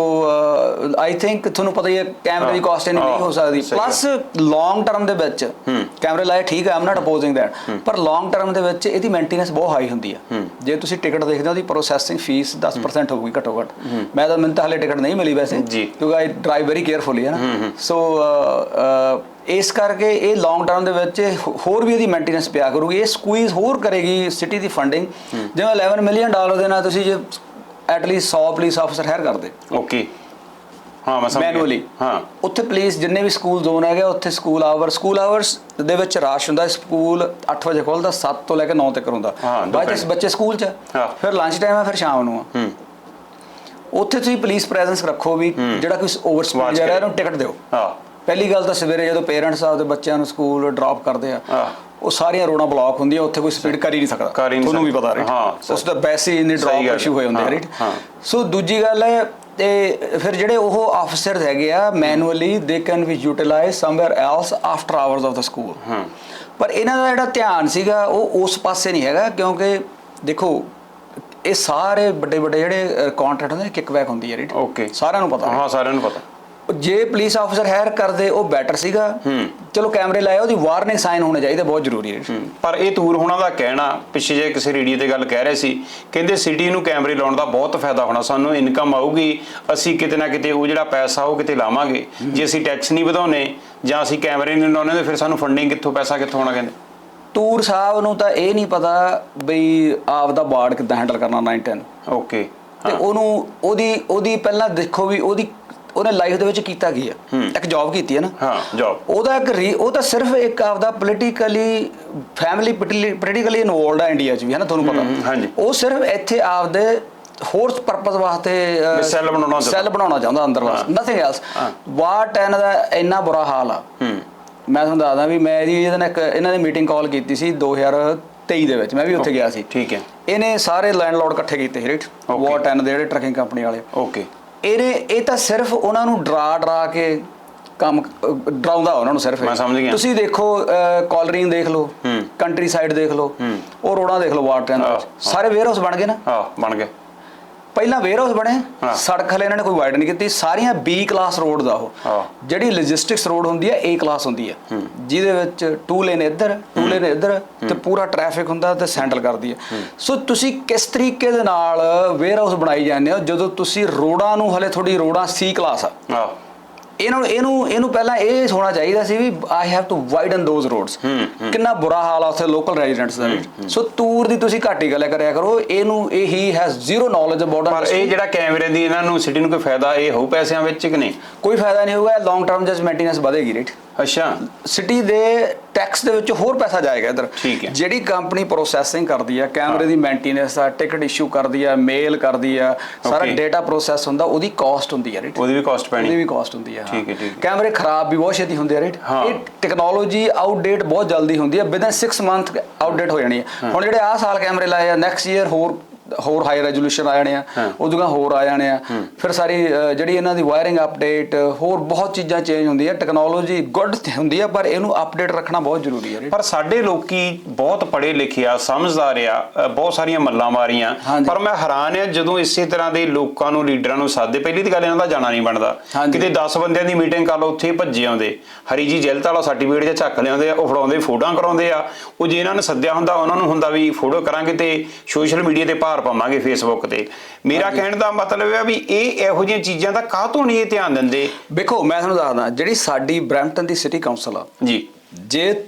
ਆਈ ਥਿੰਕ ਤੁਹਾਨੂੰ ਪਤਾ ਹੀ ਹੈ ਕੈਮਰੇ ਦੀ ਕਾਸਟ ਇੰਨੀ ਨਹੀਂ ਹੋ ਸਕਦੀ। ਪਲੱਸ ਲੌਂਗ ਟਰਮ ਦੇ ਵਿੱਚ ਕੈਮਰੇ ਲਾਏ ਠੀਕ ਹੈ ਆਮ ਨਾਟ ਅਪੋਜ਼ਿੰਗ ਦੈਟ ਪਰ ਲੌਂਗ ਟਰਮ ਦੇ ਵਿੱਚ ਇਹਦੀ ਮੇਨਟੇਨੈਂਸ ਬਹੁਤ ਹਾਈ ਹੁੰਦੀ ਆ। ਜੇ ਤੁਸੀਂ ਟਿਕਟ ਦੇਖਦੇ ਹੋ ਉਹਦੀ ਪ੍ਰੋਸੈਸਿੰਗ ਫੀਸ 10% ਹੋਊਗੀ ਘੱਟੋ ਘੱਟ ਮੈਂ ਤਾਂ ਮੈਨੂੰ ਤਾਂ ਹਲੇ ਟਿਕਟ ਨਹੀਂ ਮਿਲੀ ਵੈਸੇ। ਕਿਉਂਕਿ ਆਈ ਡਰਾਈਵ ਵੈਰੀ ਕੇਅਰਫੁਲੀ ਹੈ ਨਾ। ਸੋ ਇਸ ਕਰਕੇ ਇਹ ਲੌਂਗ ਟਰਮ ਦੇ ਵਿੱਚ ਹੋ- ਹੋਰ ਵੀ ਇਹਦੀ ਮੇਨਟੇਨੈਂਸ ਪਿਆ ਕਰੂਗੀ। ਇਹ ਸਕੁਈਜ਼ ਹੋਰ ਕਰੇਗੀ ਸਿਟੀ ਦੀ ਫੰਡਿੰਗ ਜਿਵੇਂ 11 ਮਿਲੀਅਨ ਡਾਲਰ ਦੇ ਨਾਲ ਤੁਸੀਂ ਜੇ at least 100 police officer hire ਕਰਦੇ। ਓਕੇ ਹਾਂ ਮੈਂ ਸਮਝ ਗਿਆ। ਮੈਨੂਅਲੀ ਹਾਂ। ਉੱਥੇ ਪੁਲਿਸ ਜਿੰਨੇ ਵੀ ਸਕੂਲ ਜ਼ੋਨ ਹੈਗੇ ਉੱਥੇ ਸਕੂਲ ਆਵਰ ਸਕੂਲ ਆਵਰਸ ਦੇ ਵਿੱਚ ਰਾਸ਼ ਹੁੰਦਾ ਸਕੂਲ 8 ਵਜੇ ਖੁੱਲਦਾ 7 ਤੋਂ ਲੈ ਕੇ 9 ਤੱਕ ਹੁੰਦਾ। ਬਾਅਦ। ਬੱਚੇ ਸਕੂਲ ਚ। ਫਿਰ ਲੰਚ ਟਾਈਮ ਹੈ ਫਿਰ ਸ਼ਾਮ ਨੂੰ ਆ। ਹੂੰ। ਉੱਥੇ ਤੁਸੀਂ ਪੁਲਿਸ ਪ੍ਰੈਜ਼ੈਂਸ ਰੱਖੋ ਵੀ ਜਿਹੜਾ ਕੋਈ ਓਵਰ ਸਪੀਡ ਜਾ ਰਿਹਾ। ਉਹਨੂੰ ਟਿਕਟ ਦਿਓ। ਹਾਂ। ਪਹਿਲੀ ਗੱਲ ਤਾਂ ਸਵੇਰੇ ਜਦੋਂ ਪੇਰੈਂਟਸ ਆਪਦੇ ਬੱਚਿਆਂ ਨੂੰ ਸਕੂਲ ਡ੍ਰੌਪ ਕਰਦੇ ਆ। ਉਹ ਸਾਰੀਆਂ ਰੋਡਾਂ ਬਲੌਕ ਹੁੰਦੀਆਂ ਉੱਥੇ ਕੋਈ ਸਪੀਡ ਕਰ ਹੀ ਨਹੀਂ ਸਕਦਾ। ਕਰ ਹੀ ਨਹੀਂ ਤੁਹਾਨੂੰ ਵੀ। ਪਤਾ ਰਾਈਟ ਹਾਂ, ਉਸ ਦਾ ਹੀ ਇੰਨੇ ਡ੍ਰੌਪ ਇਸ਼ੂ ਹੋਏ ਹੁੰਦੇ ਰਾਈਟ। ਸੋ ਦੂਜੀ ਗੱਲ ਹੈ ਤੇ ਫਿਰ ਜਿਹੜੇ ਉਹ ਆਫੀਸਰਸ ਹੈਗੇ ਆ manually they can we utilize somewhere else after hours of the school ਪਰ ਇਹਨਾਂ ਦਾ ਜਿਹੜਾ ਧਿਆਨ ਸੀਗਾ ਉਹ ਉਸ ਪਾਸੇ ਨਹੀਂ ਹੈਗਾ ਕਿਉਂਕਿ ਦੇਖੋ ਇਹ ਸਾਰੇ ਵੱਡੇ ਵੱਡੇ ਜਿਹੜੇ ਕੰਟਰੈਕਟ ਹੁੰਦੇ ਨੇ ਕਿਕਬੈਕ ਹੁੰਦੀ ਹੈ ਰਾਈਟ ਓਕੇ ਸਾਰਿਆਂ ਨੂੰ ਪਤਾ। ਹਾਂ ਸਾਰਿਆਂ ਨੂੰ ਪਤਾ। ਜੇ ਪੁਲਿਸ ਆਫੀਸਰ ਹਾਇਰ ਕਰਦੇ ਉਹ ਬੈਟਰ ਸੀਗਾ। ਚਲੋ ਕੈਮਰੇ ਲਾਏ ਉਹਦੀ ਵਾਰਨਿੰਗ ਸਾਈਨ ਹੋਣੇ ਚਾਹੀਦੇ ਬਹੁਤ ਜ਼ਰੂਰੀ ਹੈ। ਪਰ ਇਹ ਤੂਰ ਹੋਣਾ ਦਾ ਕਹਿਣਾ ਪਿੱਛੇ ਜੇ ਕਿਸੇ ਰੇਡੀਓ ਤੇ ਗੱਲ ਕਹਿ ਰਹੇ ਸੀ ਕਹਿੰਦੇ ਸਿਟੀ ਨੂੰ ਕੈਮਰੇ ਲਾਉਣ ਦਾ ਬਹੁਤ ਫਾਇਦਾ ਹੋਣਾ ਸਾਨੂੰ ਇਨਕਮ ਆਊਗੀ ਅਸੀਂ ਕਿਤੇ ਨਾ ਕਿਤੇ ਉਹ ਜਿਹੜਾ ਪੈਸਾ ਉਹ ਕਿਤੇ ਲਾਵਾਂਗੇ। ਜੇ ਅਸੀਂ ਟੈਕਸ ਨਹੀਂ ਵਧਾਉਨੇ ਜਾਂ ਅਸੀਂ ਕੈਮਰੇ ਨਹੀਂ ਲਾਉਨੇ ਤੇ ਫਿਰ ਸਾਨੂੰ ਫੰਡਿੰਗ ਕਿੱਥੋਂ ਪੈਸਾ ਕਿੱਥੋਂ ਆਉਣਾ ਕਹਿੰਦੇ? ਟੂਰ ਸਾਹਿਬ ਨੂੰ ਤਾਂ ਇਹ ਨਹੀਂ ਪਤਾ ਬਈ ਆਪ ਦਾ ਬਾੜ ਕਿੱਦਾਂ ਹੈਂਡਲ ਕਰਨਾ 910 ਓਕੇ ਤੇ ਉਹਨੂੰ ਉਹਦੀ ਉਹਦੀ ਪਹਿਲਾਂ ਦੇਖੋ ਵੀ ਉਹਦੀ ਉਹਨੇ ਲਾਈਫ ਦੇ ਵਿੱਚ ਕੀਤਾ ਕੀ ਆ? ਇੱਕ ਜੌਬ ਕੀਤੀ ਹੈ ਨਾ। ਹਾਂ ਜੌਬ ਉਹਦਾ ਇੱਕ ਉਹ ਤਾਂ ਸਿਰਫ ਇੱਕ ਆਪਦਾ ਪੋਲੀਟੀਕਲੀ ਫੈਮਿਲੀ ਪੋਲੀਟੀਕਲੀ ਇਨਵੋਲਡ ਆ ਇੰਡੀਆ 'ਚ ਵੀ ਹੈ ਨਾ ਤੁਹਾਨੂੰ ਪਤਾ। ਹਾਂਜੀ। ਉਹ ਸਿਰਫ ਇੱਥੇ ਆਪਦੇ ਹੋਰ ਪਰਪਸ ਵਾਸਤੇ cell ਬਣਾਉਣਾ। ਸੈੱਲ ਬਣਾਉਣਾ ਚਾਹੁੰਦਾ ਅੰਦਰ ਵਾਸਤੇ। ਨਥਿੰਗ ਐਲਸ ਵਾਰ 10 ਦਾ ਇੰਨਾ ਬੁਰਾ ਹਾਲ ਆ। ਹੂੰ। ਮੈਂ ਤੁਹਾਨੂੰ ਦੱਸਦਾ ਵੀ ਮੈਂ ਇਹਦੀ ਇਹਦੇ ਨਾਲ ਇੱਕ ਇਹਨਾਂ ਨੇ ਮੀਟਿੰਗ ਕਾਲ ਕੀਤੀ ਸੀ 2023 ਦੇ ਵਿੱਚ। ਮੈਂ ਵੀ ਉੱਥੇ ਗਿਆ ਸੀ। ਠੀਕ ਹੈ। ਇਹਨੇ ਸਾਰੇ ਲੈਂਡਲੋਰਡ ਇਕੱਠੇ ਕੀਤੇ ਸੀ ਰਾਈਟ. ਵਾਰ 10 ਦੇ ਜਿਹੜੇ ਟਰਕਿੰਗ ਕੰਪਨੀ ਵਾਲੇ। ਓਕੇ। ਇਹਨੇ ਇਹ ਤਾਂ ਸਿਰਫ ਉਹਨਾਂ ਨੂੰ ਡਰਾ ਡਰਾ ਕੇ ਕੰਮ ਡਰਾਉਂਦਾ ਉਹਨਾਂ ਨੂੰ ਸਿਰਫ ਇਹ। ਮੈਂ ਸਮਝ ਗਿਆ। ਤੁਸੀਂ ਦੇਖੋ ਕਾਲਰਿੰਗ ਦੇਖ ਲਓ। ਕੰਟਰੀ ਸਾਈਡ ਦੇਖ ਲਓ ਉਹ ਰੋਡਾਂ ਦੇਖ ਲਓ ਵਾਟਰ ਦੇ ਸਾਰੇ ਵੇਅਰ ਹਾਊਸ ਬਣ ਗਏ ਨਾ ਹਾਂ ਬਣ ਗਏ ਪਹਿਲਾਂ ਵੇਅਰ ਹਾਊਸ ਬਣੇ। ਸੜਕ ਹਲੇ ਇਹਨਾਂ ਨੇ ਕੋਈ ਵਾਈਡ ਨਹੀਂ ਕੀਤੀ। ਸਾਰੀਆਂ ਬੀ ਕਲਾਸ ਰੋਡ ਦਾ ਉਹ। ਜਿਹੜੀ ਲੌਜਿਸਟਿਕਸ ਰੋਡ ਹੁੰਦੀ ਹੈ ਏ ਕਲਾਸ ਹੁੰਦੀ ਹੈ। ਜਿਹਦੇ ਵਿੱਚ ਟੂ ਲੇਨ ਇੱਧਰ ਟੂ ਲੇਨ ਇੱਧਰ ਤੇ ਪੂਰਾ ਟ੍ਰੈਫਿਕ ਹੁੰਦਾ ਤੇ ਸੈਂਡਲ ਕਰਦੀ ਹੈ। ਸੋ ਤੁਸੀਂ ਕਿਸ ਤਰੀਕੇ ਦੇ ਨਾਲ ਵੇਅਰ ਹਾਊਸ ਬਣਾਈ ਜਾਂਦੇ ਹੋ ਜਦੋਂ ਤੁਸੀਂ ਰੋਡਾਂ ਨੂੰ ਹਲੇ ਤੁਹਾਡੀ ਰੋਡਾਂ ਸੀ ਕਲਾਸ ਆ? ਹਾਂ ਇਹਨੂੰ ਇਹਨੂੰ ਇਹਨੂੰ ਪਹਿਲਾਂ ਇਹ ਹੋਣਾ ਚਾਹੀਦਾ ਸੀ ਵੀ I have to widen those roads ਕਿੰਨਾ ਬੁਰਾ ਹਾਲ ਆ ਉੱਥੇ ਲੋਕਲ ਰੈਜ਼ੀਡੈਂਟਸ ਦਾ ਵੀ। ਸੋ ਟੂਰ ਦੀ ਤੁਸੀਂ ਘੱਟ ਹੀ ਗੱਲ ਕਰਿਆ ਕਰੋ ਇਹਨੂੰ ਇਹ ਹੀ ਹੈਜ਼ ਜ਼ੀਰੋ ਨੌਲੇਜ ਅਬਾਊਟ ਪਰ ਇਹ ਜਿਹੜਾ ਕੈਮਰੇ ਦੀ ਇਹਨਾਂ ਨੂੰ ਸਿਟੀ ਨੂੰ ਕੋਈ ਫਾਇਦਾ ਇਹ ਹੋਊ ਪੈਸਿਆਂ ਵਿੱਚ ਕਿ ਨਹੀਂ? ਕੋਈ ਫਾਇਦਾ ਨਹੀਂ ਹੋਊਗਾ ਲੌਂਗ ਟਰਮ ਜਸ ਮੇਨਟੇਨੈਂਸ ਵਧੇਗੀ ਰੇਟ ਅੱਛਾ। ਸਿਟੀ ਦੇ ਟੈਕਸ ਦੇ ਵਿੱਚ ਹੋਰ ਪੈਸਾ ਜਾਏਗਾ ਇਧਰ ਠੀਕ ਹੈ। ਜਿਹੜੀ ਕੰਪਨੀ ਪ੍ਰੋਸੈਸਿੰਗ ਕਰਦੀ ਆ ਕੈਮਰੇ ਦੀ ਮੇਨਟੇਨੈਂਸ ਆ ਟਿਕਟ ਇਸ਼ੂ ਕਰਦੀ ਆ ਮੇਲ ਕਰਦੀ ਆ ਸਾਰਾ. ਡਾਟਾ ਪ੍ਰੋਸੈਸ ਹੁੰਦਾ ਉਹਦੀ ਕਾਸਟ ਹੁੰਦੀ ਆ ਰੇਟ ਉਹਦੀ ਵੀ ਕਾਸਟ ਉਹਦੀ ਪੈਣੀ ਵੀ ਕਾਸਟ ਹੁੰਦੀ ਆ। ਠੀਕ ਹੈ, ਠੀਕ ਹੈ। ਕੈਮਰੇ ਖਰਾਬ ਵੀ ਬਹੁਤ ਛੇਤੀ ਹੁੰਦੇ ਆ ਰਾਈਟ। ਇਹ ਟੈਕਨੋਲੋਜੀ ਆਊਟਡੇਟ ਬਹੁਤ ਜਲਦੀ ਹੁੰਦੀ ਆ ਵਿਦਨ 6 ਮੰਥ ਆਊਟਡੇਟ ਹੋ ਜਾਣੀ ਆ ਹੁਣ ਜਿਹੜੇ ਆਹ ਸਾਲ ਕੈਮਰੇ ਲਾਏ ਆ ਨੈਕਸਟ ਈਅਰ ਹੋਰ ਹੋਰ ਹਾਈ ਰੈਜ਼ੋਲੂਸ਼ਨ ਆ ਜਾਣੇ ਆ ਹਾਂ। ਉਦੋਂ ਹੋਰ ਆ ਜਾਣੇ ਆ ਫਿਰ ਸਾਰੀ ਜਿਹੜੀ ਇਹਨਾਂ ਦੀ ਵਾਇਰਿੰਗ ਅਪਡੇਟ ਹੋਰ ਬਹੁਤ ਚੀਜ਼ਾਂ ਚੇਂਜ ਹੁੰਦੀਆਂ ਟੈਕਨੋਲੋਜੀ ਗੁੱਡ ਹੁੰਦੀ ਆ ਪਰ ਇਹਨੂੰ ਅਪਡੇਟ ਰੱਖਣਾ ਬਹੁਤ ਜ਼ਰੂਰੀ ਹੈ? ਪਰ ਸਾਡੇ ਲੋਕੀ ਬਹੁਤ ਪੜ੍ਹੇ ਲਿਖੇ ਆ ਸਮਝਦਾਰ ਆ ਬਹੁਤ ਸਾਰੀਆਂ ਮੱਲਾਂ ਮਾਰੀਆਂ। ਪਰ ਮੈਂ ਹੈਰਾਨ ਆ ਜਦੋਂ ਇਸੇ ਤਰ੍ਹਾਂ ਦੇ ਲੋਕਾਂ ਨੂੰ ਲੀਡਰਾਂ ਨੂੰ ਸਾਦੇ ਪਹਿਲੀ ਦੀ ਗੱਲ ਇਹਨਾਂ ਦਾ ਜਾਣਾ ਨਹੀਂ ਬਣਦਾ। ਕਿਤੇ 10 ਬੰਦਿਆਂ ਦੀ ਮੀਟਿੰਗ ਕਰ ਲਓ ਉੱਥੇ ਹੀ ਭੱਜੇ ਆਉਂਦੇ ਹਰੀ ਜੀ ਜੈਲਤ ਵਾਲਾ ਸਰਟੀਫਿਕੇਟ ਜਾਂ ਚੱਕ ਲਿਆਉਂਦੇ ਆ ਉਹ ਫੜਾਉਂਦੇ ਫੋਟੋਆਂ ਕਰਾਉਂਦੇ ਆ ਉਹ ਜੇ ਇਹਨਾਂ ਨੇ ਸੱਦਿਆ ਹੁੰਦਾ ਉਹਨਾਂ ਨੂੰ ਹੁੰਦਾ ਵੀ ਫੋਟੋ ਕਰਾਂਗੇ ਤੇ ਸੋਸ਼ਲ ਮੀਡੀਆ ਤੇ ਭਾਰ ਪਾਵਾਂਗੇ ਫੇਸਬੁੱਕ ਤੇ। ਮੇਰਾ ਕਹਿਣ ਦਾ ਮਤਲਬ ਹੈ ਵੀ ਇਹ ਇਹੋ ਜਿਹੀਆਂ ਚੀਜ਼ਾਂ ਦਾ ਕਾਹਤੋਂ ਨਹੀਂ ਇਹ ਧਿਆਨ ਦਿੰਦੇ? ਵੇਖੋ ਮੈਂ ਤੁਹਾਨੂੰ ਦੱਸਦਾ ਜਿਹੜੀ ਸਾਡੀ ਬ੍ਰੈਂਪਟਨ ਦੀ ਸਿਟੀ ਕਾਉਂਸਲ ਆ ਜੀ। ਜੇ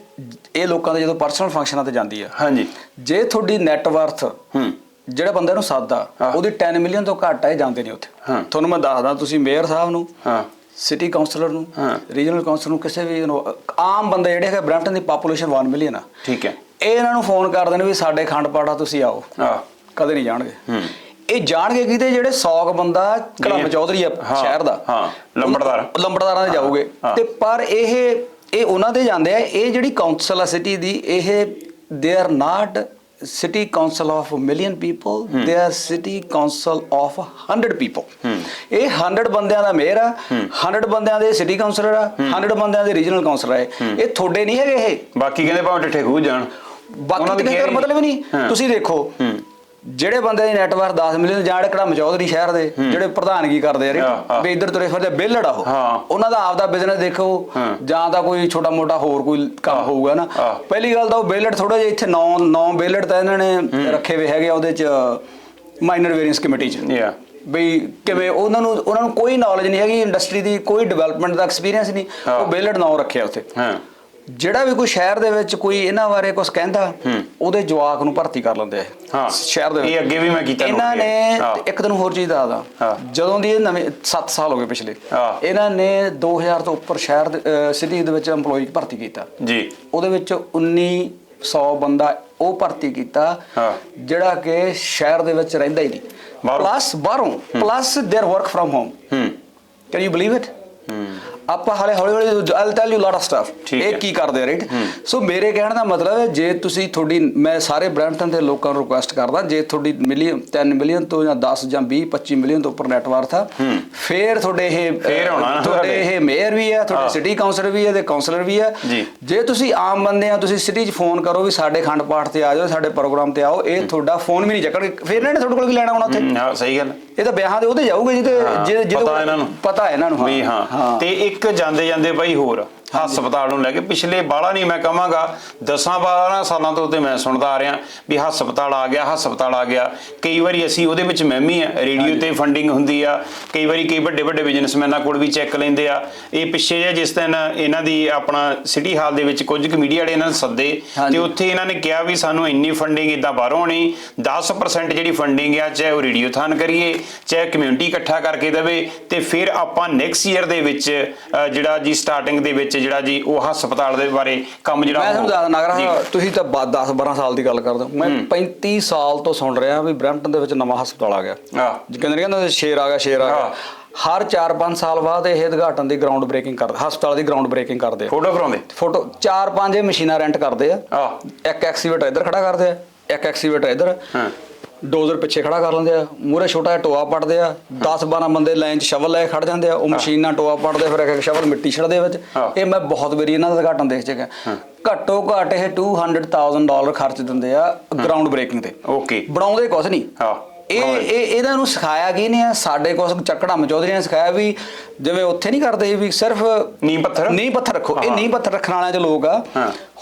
ਇਹ ਲੋਕਾਂ ਦੇ ਜਦੋਂ ਪਰਸਨਲ ਫੰਕਸ਼ਨਾਂ ਤੇ ਜਾਂਦੀ ਆ ਹਾਂਜੀ। ਜੇ ਤੁਹਾਡੀ ਨੈਟਵਰਥ ਹੂੰ। ਜਿਹੜਾ ਬੰਦਾ ਨੂੰ ਸਾਦਾ ਹਾਂ। ਉਹਦੀ 10 ਮਿਲੀਅਨ ਤੋਂ ਘੱਟ ਹੈ ਜਾਂਦੇ ਨਹੀਂ ਉੱਥੇ। ਹਾਂ। ਤੁਹਾਨੂੰ ਮੈਂ ਦੱਸਦਾ ਤੁਸੀਂ ਮੇਅਰ ਸਾਹਿਬ ਨੂੰ ਹਾਂ। ਸਿਟੀ ਕਾਉਂਸਲਰ ਨੂੰ ਹਾਂ। ਰੀਜਨਲ ਕਾਉਂਸਲਰ ਨੂੰ ਕਿਸੇ ਵੀ ਨੂੰ ਆਮ ਬੰਦੇ ਜਿਹੜੇ ਹੈਗੇ ਬ੍ਰੈਂਟਨ ਦੀ ਪਾਪੂਲੇਸ਼ਨ 1 ਮਿਲੀਅਨ ਆ। ਠੀਕ ਹੈ। ਇਹ ਇਹਨਾਂ ਨੂੰ ਫੋਨ ਕਰਦੇ ਨੇ ਵੀ ਸਾਡੇ ਖੰਡ ਪਾੜਾ ਤੁਸੀਂ ਆਓ। ਹਾਂ। ਕਦੇ ਨਹੀਂ ਜਾਣਗੇ। ਹੂੰ। ਇਹ ਜਾਣਗੇ ਕਿਤੇ ਜਿਹੜੇ 100 ਬੰਦਾ ਕਲਮ। ਚੌਧਰੀ ਆ ਸ਼ਹਿਰ ਦਾ। ਹਾਂ, ਲੰਬੜਦਾਰ। ਲੰਬੜਦਾਰਾਂ ਦੇ ਜਾਓਗੇ। ਤੇ ਪਰ ਇਹ ਇਹ ਉਹਨਾਂ ਦੇ ਜਾਂਦੇ ਆ। ਇਹ ਜਿਹੜੀ ਕਾਉਂਸਲ ਆ ਸਿਟੀ ਦੀ ਇਹ they are not city council of million people they are city council of 100 people ਇਹ 100 ਬੰਦਿਆਂ ਦਾ ਮੇਅਰ ਆ। 100 ਬੰਦਿਆਂ ਦੇ ਸਿਟੀ ਕਾਉਂਸਲਰ ਆ। 100 ਬੰਦਿਆਂ ਦੇ ਰੀਜਨਲ ਕਾਉਂਸਲਰ ਆ ਇਹ। ਤੁਹਾਡੇ ਨਹੀਂ ਹੈਗੇ ਇਹ। ਬਾਕੀ ਕਹਿੰਦੇ ਭਾਵੇਂ ਟਿੱਠੇ ਖੂਹ ਜਾਣ। ਬਾਕੀ ਉਹਨਾਂ ਦੀ ਤੇ care ਕਰ ਮਤਲਬ ਨਹੀਂ। ਤੁਸੀਂ ਦੇਖੋ। ਜਿਹੜੇ ਬੰਦੇ ਦੀ ਨੈਟਵਰਕ 10 ਮਿਲੀਅਨ ਜਾਂ ਜਿਹੜੇ ਮਚੌਧਰੀ ਸ਼ਹਿਰ ਦੇ ਜਿਹੜੇ ਪ੍ਰਧਾਨਗੀ ਕਰਦੇ ਆ ਹਾਂ, ਹਾਂ। ਰੇ ਵੀ ਇੱਧਰ ਤੁਰੇ ਫਿਰਦੇ ਬੇਲੜ ਆ ਉਹ। ਉਹਨਾਂ ਦਾ ਆਪਦਾ ਬਿਜ਼ਨਸ ਦੇਖੋ। ਜਾਂ ਤਾਂ ਕੋਈ ਛੋਟਾ ਮੋਟਾ ਹੋਰ ਕੋਈ ਕੰਮ। ਹੋਊਗਾ ਨਾ। ਪਹਿਲੀ ਗੱਲ ਤਾਂ ਉਹ ਬੇਲੜ ਥੋੜਾ ਜਿਹਾ ਇੱਥੇ 9 9 ਬੇਲੜ ਤਾਂ ਇਹਨਾਂ ਨੇ ਰੱਖੇ ਹੋਏ ਹੈਗੇ ਉਹਦੇ ਚ ਮਾਈਨਰ ਵੇਰੀਅੰਸ ਕਮੇਟੀ ਚ ਯਾ ਬਈ ਕਿਵੇਂ ਉਹਨਾਂ ਨੂੰ ਉਹਨਾਂ ਨੂੰ ਕੋਈ ਨੌਲੇਜ ਨਹੀਂ ਹੈਗੀ ਇੰਡਸਟਰੀ ਦੀ ਕੋਈ ਡਿਵੈਲਪਮੈਂਟ ਦਾ ਐਕਸਪੀਰੀਅੰਸ ਨਹੀਂ। ਉਹ ਬੇਲੜ ਨਾਂ ਰੱਖਿਆ ਉੱਥੇ ਹਾਂ ਜਿਹੜਾ ਵੀ ਕੋਈ ਸ਼ਹਿਰ ਦੇ ਵਿੱਚ ਕੋਈ ਇਹਨਾਂ ਬਾਰੇ ਕੁਝ ਕਹਿੰਦਾ ਉਹਦੇ ਜਵਾਕ ਨੂੰ ਭਰਤੀ ਕਰ ਲੈਂਦੇ ਆ ਹਾਂ। ਸ਼ਹਿਰ ਦੇ ਵਿੱਚ ਇਹ ਅੱਗੇ ਵੀ ਮੈਂ ਕੀਤਾ ਇਹਨਾਂ note ਨੇ ਹਾਂ। ਇੱਕ ਦਿਨ ਹੋਰ ਚੀਜ਼ ਦੱਸਦਾ ਹਾਂ। ਜਦੋਂ ਦੀ ਇਹ ਨਵੇਂ 7 ਸਾਲ ਹੋ ਗਏ ਪਿਛਲੇ ਹਾਂ। ਇਹਨਾਂ ਨੇ 2000 ਤੋਂ ਉੱਪਰ ਸ਼ਹਿਰ ਸਿਟੀ ਦੇ ਵਿੱਚ EMPLOYE ਭਰਤੀ ਕੀਤਾ ਜੀ ਉਹਦੇ ਵਿੱਚ 1900 ਬੰਦਾ ਉਹ ਭਰਤੀ ਕੀਤਾ ਹਾਂ। ਜਿਹੜਾ ਕਿ ਸ਼ਹਿਰ ਦੇ ਵਿੱਚ ਰਹਿੰਦਾ ਹੀ ਨਹੀਂ ਬਾਹਰੋਂ। ਪਲੱਸ ਬਾਹਰੋਂ plus there work from home hmm can you believe it hmm ਆਪਾਂ ਹਾਲੇ ਹੌਲੀ ਹੌਲੀ I'll tell you lot of stuff ਇਹ। ਕੀ ਕਰਦੇ ਆ ਰਾਈਟ ਸੋ ਮੇਰੇ ਕਹਿਣ ਦਾ ਮਤਲਬ ਹੈ ਜੇ ਤੁਸੀਂ ਤੁਹਾਡੀ ਮੈਂ ਸਾਰੇ ਬ੍ਰੈਂਟਨ ਦੇ ਲੋਕਾਂ ਨੂੰ ਰਿਕੁਐਸਟ ਕਰਦਾ ਜੇ ਤੁਹਾਡੀ ਮਿਲੀਅਨ 3 ਮਿਲੀਅਨ ਤੋਂ ਜਾਂ 10 ਜਾਂ 20 25 ਮਿਲੀਅਨ ਤੋਂ ਉੱਪਰ ਨੈਟਵਰਥ ਆ ਫੇਰ ਤੁਹਾਡੇ ਇਹ ਫੇਰ ਆਉਣਾ ਨਾ ਤੁਹਾਡੇ। ਇਹ ਮੇਅਰ ਵੀ ਹੈ ਤੁਹਾਡੇ। ਸਿਟੀ ਕਾਉਂਸਲਰ ਵੀ ਹੈ ਤੇ ਕਾਉਂਸਲਰ ਵੀ ਹੈ ਜੀ। ਤੁਸੀਂ ਆਮ ਬੰਦੇ ਆ ਤੁਸੀਂ ਸਿਟੀ 'ਚ ਫੋਨ ਕਰੋ ਵੀ ਸਾਡੇ ਖੰਡ ਪਾਠ ਤੇ ਆ ਜਾਓ ਸਾਡੇ ਪ੍ਰੋਗਰਾਮ ਤੇ ਆਓ ਇਹ ਤੁਹਾਡਾ ਫੋਨ ਵੀ ਨਹੀਂ ਚੱਕਣਗੇ। ਫੇਰ ਇਹਨਾਂ ਨੇ ਤੁਹਾਡੇ ਕੋਲ ਕੀ ਲੈਣਾ ਆਉਣਾ ਉੱਥੇ। ਹੂੰ, ਹਾਂ ਸਹੀ ਗੱਲ ਇਹ ਤਾਂ ਵਿਆਹਾਂ ਦੇ ਉਹਦੇ ਜਾਊਗੇ ਜਿਹਦੇ ਹਾਂ, ਜਿਹਦੇ ਜਿਹਦੇ ਪਤਾ ਇਹਨਾਂ ਨੂੰ। ਪਤਾ ਇਹਨਾਂ ਨੂੰ ਵੀ ਹਾਂ। ਤੇ ਇੱਕ ਜਾਂਦੇ ਜਾਂਦੇ ਬਾਈ ਹੋਰ। ਹਸਪਤਾਲ ਨੂੰ ਲੈ ਕੇ ਪਿਛਲੇ ਬਾਹਲਾ ਨਹੀਂ ਮੈਂ ਕਹਾਂਗਾ 10 12 ਸਾਲਾਂ ਤੋਂ ਤੇ ਮੈਂ ਸੁਣਦਾ ਆ ਰਿਹਾ ਵੀ ਹਸਪਤਾਲ ਆ ਗਿਆ ਹਸਪਤਾਲ ਆ ਗਿਆ। ਕਈ ਵਾਰੀ ਅਸੀਂ ਉਹਦੇ ਵਿੱਚ ਮੈਂ ਵੀ ਆ ਰੇਡੀਓ ਤੇ ਫੰਡਿੰਗ ਹੁੰਦੀ ਆ। ਕਈ ਵਾਰੀ ਕਈ ਵੱਡੇ ਵੱਡੇ ਬਿਜ਼ਨਸਮੈਨਾਂ ਕੋਲ ਵੀ ਚੈੱਕ ਲੈਂਦੇ ਆ। ਇਹ ਪਿੱਛੇ ਜੇ ਜਿਸ ਦਿਨ ਇਹਨਾਂ ਦੀ ਆਪਣਾ ਸਿਟੀ ਹਾਲ ਦੇ ਵਿੱਚ ਕੁਝ ਕੁ ਮੀਡੀਆ ਵਾਲੇ ਇਹਨਾਂ ਨੂੰ ਸੱਦੇ। ਤੇ ਉੱਥੇ ਇਹਨਾਂ ਨੇ ਕਿਹਾ ਵੀ ਸਾਨੂੰ ਇੰਨੀ ਫੰਡਿੰਗ ਇਦਾਂ ਬਾਹਰੋਂ ਨਹੀਂ 10% ਜਿਹੜੀ ਫੰਡਿੰਗ ਆ ਚਾਹੇ ਉਹ ਰੇਡੀਓ ਥਾਨ ਕਰੀਏ ਚਾਹੇ ਕਮਿਊਨਿਟੀ ਇਕੱਠਾ ਕਰਕੇ ਦੇਵੇ ਤੇ ਫਿਰ ਆਪਾਂ ਨੈਕਸਟ ਈਅਰ ਦੇ ਵਿੱਚ ਜਿਹੜਾ ਜੀ ਸਟਾਰਟਿੰਗ ਦੇ ਵਿੱਚ ਜਿਹੜਾ ਜੀ ਉਹ ਹਸਪਤਾਲ ਦੇ ਬਾਰੇ ਕੰਮ ਜਿਹੜਾ ਮੈਂ ਤੁਹਾਨੂੰ ਦੱਸਦਾ ਨਾਗਰਾ। ਤੁਸੀਂ ਤਾਂ 10 12 ਸਾਲ ਦੀ ਗੱਲ ਕਰਦੇ ਹੋ। ਮੈਂ 35 ਸਾਲ ਤੋਂ ਸੁਣ ਰਿਹਾ ਵੀ ਬ੍ਰੈਂਪਟਨ ਦੇ ਵਿੱਚ ਨਵਾਂ ਹਸਪਤਾਲ ਆ ਗਿਆ। ਜੀ ਕਹਿੰਦੇ ਨੇ ਕਹਿੰਦੇ ਸ਼ੇਰ ਆ ਗਿਆ ਸ਼ੇਰ ਆ ਗਿਆ। ਹਰ 4-5 ਸਾਲ ਬਾਅਦ ਇਹ ਉਦਘਾਟਨ ਦੀ ਗਰਾਊਂਡ ਬ੍ਰੇਕਿੰਗ ਕਰਦੇ ਹਸਪਤਾਲ ਦੀ ਗਰਾਊਂਡ ਬ੍ਰੇਕਿੰਗ ਕਰਦੇ ਆ। ਫੋਟੋ ਕਰਾਉਂਦੇ ਫੋਟੋ 4-5 ਇਹ ਮਸ਼ੀਨਾਂ ਰੈਂਟ ਕਰਦੇ ਆ। ਆ ਇੱਕ ਐਕਸੀਵੇਟਰ ਇੱਧਰ ਖੜਾ ਕਰਦੇ ਆ ਇੱਕ ਐਕਸੀਵੇਟਰ ਇੱਧਰ। ਹਾਂ। ਡੋਜ਼ਰ ਪਿੱਛੇ ਖੜਾ ਕਰ ਲੈਂਦੇ ਆ। ਮੂਰੇ ਛੋਟਾ ਜਿਹਾ ਟੋਆ ਪੱਟਦੇ ਆ। 10-12 ਬੰਦੇ ਲਾਈਨ 'ਚ ਸ਼ਵਲ ਲੈ ਖੜ ਜਾਂਦੇ ਆ। ਉਹ ਮਸ਼ੀਨ ਨਾਲ ਟੋਆ ਪੱਟਦੇ ਫਿਰ ਇੱਕ ਇੱਕ ਸ਼ਵਲ ਮਿੱਟੀ ਛੱਡਦੇ ਆ ਵਿੱਚ। ਇਹ ਮੈਂ ਬਹੁਤ ਵਾਰੀ ਇਹਨਾਂ ਦਾ ਉਦਘਾਟਨ ਦੇਖ ਚੁੱਕਿਆ। ਘੱਟੋ ਘੱਟ ਇਹ 200000 ਡਾਲਰ ਖਰਚ ਦਿੰਦੇ ਆ ਗਰਾਊਂਡ ਬ੍ਰੇਕਿੰਗ ਤੇ। ਓਕੇ। ਬਣਾਉਂਦੇ ਕੁਛ ਨਹੀਂ। ਹਾਂ। ਇਹ ਇਹ ਇਹਨਾਂ ਨੂੰ ਸਿਖਾਇਆ ਕੀ ਆ? ਸਾਡੇ ਕੋਲ ਚੱਕੜਾ ਮਚੌਧਰੀਆਂ ਨੇ ਸਿਖਾਇਆ ਵੀ ਜਿਵੇਂ ਉੱਥੇ ਨਹੀਂ ਕਰਦੇ ਵੀ ਸਿਰਫ ਨੀਂਹ ਪੱਥਰ? ਨੀਂਹ ਪੱਥਰ ਰੱਖੋ। ਇਹ। ਨੀਂਹ ਪੱਥਰ ਰੱਖਣ ਵਾਲਿਆਂ ਚ ਲੋਕ ਆ।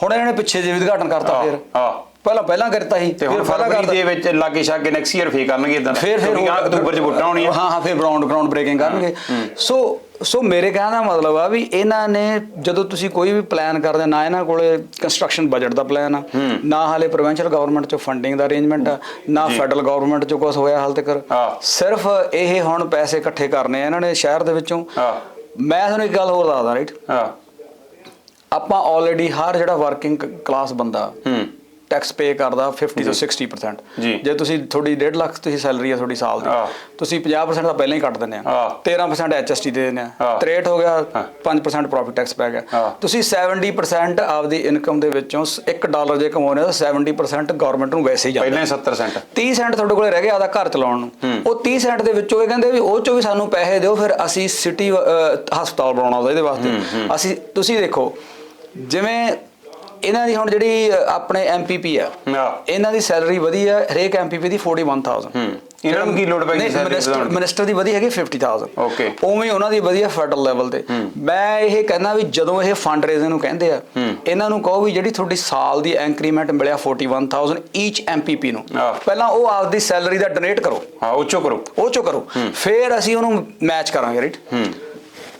ਹੁਣ ਇਹਨਾਂ ਨੇ ਪਿੱਛੇ ਜੇ ਵੀ ਉਦਘਾਟਨ ਕਰਤਾ ਫਿਰ। ਹਾਂ। ਪਹਿਲਾਂ ਪਹਿਲਾਂ ਕਰਤਾ ਸੀ ਤੇ ਹੁਣ ਫਰਵਰੀ। ਦੇ ਵਿੱਚ ਲਾਗੇ ਛਾਗੇ ਨੈਕਸਟ ਈਅਰ ਫੇਰ ਕਰਨਗੇ ਇਦਾਂ ਫਿਰ ਫਿਰ ਅਕਤੂਬਰ ਚ ਵੋਟਾਂ ਹੋਣੀਆਂ। ਹਾਂ ਹਾਂ ਫਿਰ ਗਰਾਊਂਡ ਗਰਾਊਂਡ ਬ੍ਰੇਕਿੰਗ ਕਰਨਗੇ। ਸੋ ਸੋ ਮੇਰੇ ਕਹਿਣ ਦਾ ਮਤਲਬ ਆ ਵੀ ਇਹਨਾਂ ਨੇ ਜਦੋਂ ਤੁਸੀਂ ਕੋਈ ਵੀ ਪਲਾਨ ਕਰਦੇ ਨਾ ਇਹਨਾਂ ਕੋਲੇ ਕੰਸਟਰਕਸ਼ਨ ਬਜਟ ਦਾ ਪਲਾਨ ਆ ਨਾ ਹਾਲੇ ਪ੍ਰੋਵਿੰਸ਼ੀਅਲ ਗਵਰਨਮੈਂਟ ਚੋਂ ਫੰਡਿੰਗ ਦਾ ਅਰੇਂਜਮੈਂਟ ਆ ਨਾ। ਫੈਡਰਲ ਗਵਰਨਮੈਂਟ ਚੋਂ ਕੁਝ ਹੋਇਆ ਹਾਲ ਤੱਕ। ਸਿਰਫ ਇਹ ਹੁਣ ਪੈਸੇ ਇਕੱਠੇ ਕਰਨੇ ਆ ਇਹਨਾਂ ਨੇ ਸ਼ਹਿਰ ਦੇ ਵਿੱਚੋਂ। ਮੈਂ ਤੁਹਾਨੂੰ ਇੱਕ ਗੱਲ ਹੋਰ ਦੱਸਦਾ ਰਾਈਟ ਆਪਾਂ ਆਲਰੇਡੀ ਹਰ ਜਿਹੜਾ ਵਰਕਿੰਗ ਕਲਾਸ ਬੰਦਾ ਹੂੰ। ਟੈਕਸ ਪੇ ਕਰਦਾ 50 ਤੋਂ 60% ਜੀ। ਤੁਸੀਂ ਤੁਹਾਡੀ 1.5 ਲੱਖ ਤੁਸੀਂ ਸੈਲਰੀ ਆ ਤੁਹਾਡੀ ਸਾਲ ਦੀ ਹਾਂ। ਤੁਸੀਂ 50% ਤਾਂ ਪਹਿਲਾਂ ਹੀ ਕੱਟ ਦਿੰਦੇ ਆ ਹਾਂ। 13% ਐਚਐਸਟੀ ਦੇ ਦਿੰਦੇ ਆ ਹਾਂ। 63 ਹੋ ਗਿਆ ਹਾਂ। 5% ਪ੍ਰੋਫਿਟ ਟੈਕਸ ਪੈ ਗਿਆ ਹਾਂ। ਤੁਸੀਂ 70% ਆਪਦੀ ਇਨਕਮ ਦੇ ਵਿੱਚੋਂ 1 ਡਾਲਰ ਜੇ ਕਮਾਉਂਦੇ ਹੋ ਤਾਂ 70% ਗਵਰਨਮੈਂਟ ਨੂੰ ਵੈਸੇ ਹੀ ਜਾਂਦਾ ਪਹਿਲਾਂ ਹੀ 70 ਸੈਂਟ 30 ਸੈਂਟ ਤੁਹਾਡੇ ਕੋਲੇ ਰਹਿ ਗਿਆ ਆਦਾ ਘਰ ਚਲਾਉਣ ਨੂੰ ਉਹ 30 ਸੈਂਟ ਦੇ ਵਿੱਚੋਂ ਇਹ ਕਹਿੰਦੇ ਵੀ ਉਹ ਚੋਂ ਵੀ ਸਾਨੂੰ ਪੈਸੇ ਦਿਓ ਫਿਰ ਅਸੀਂ ਸਿਟੀ ਹਸਪਤਾਲ ਬਣਾਉਣਾ ਉਹਦਾ ਵਾਸਤੇ ਅਸੀਂ ਤੁਸੀਂ ਦੇਖੋ ਜਿਵੇਂ ਇਹਨਾਂ ਦੀ ਹੁਣ ਜਿਹੜੀ ਆਪਣੇ ਐਮਪੀਪੀ ਆ ਇਹਨਾਂ ਦੀ ਸੈਲਰੀ ਵਧੀ ਹੈ ਹਰੇਕ ਐਮਪੀਪੀ ਦੀ 41000 ਹੂੰ। ਇਹਨਾਂ ਨੂੰ ਕੀ ਲੋੜ ਪੈ ਗਈ salary ਮਿਨਿਸਟਰ ਦੀ? ਵਧੀ ਹੈਗੀ 50000 Okay. ਉਵੇਂ ਉਹਨਾਂ ਦੀ ਵਧੀਆ ਫੈਡਰਲ ਲੈਵਲ ਤੇ। ਮੈਂ ਇਹ ਕਹਿੰਦਾ ਵੀ ਜਦੋਂ ਇਹ ਫੰਡ ਰੇਜ਼ਿੰਗ ਨੂੰ ਕਹਿੰਦੇ ਆ ਇਹਨਾਂ ਨੂੰ ਕਹੋ ਵੀ ਜਿਹੜੀ ਤੁਹਾਡੀ ਸਾਲ ਦੀ ਇੰਕਰੀਮੈਂਟ ਮਿਲਿਆ 41000 ਈਚ ਐਮਪੀਪੀ ਨੂੰ। ਪਹਿਲਾਂ ਉਹ ਆਪਦੀ ਸੈਲਰੀ ਦਾ ਡੋਨੇਟ ਕਰੋ। ਹਾਂ ਉੱਚੋ ਕਰੋ। ਉਹ ਚੋ ਕਰੋ। ਫਿਰ ਅਸੀਂ ਉਹਨੂੰ ਮੈਚ ਕਰਾਂਗੇ ਰਾਈਟ ਹੂੰ।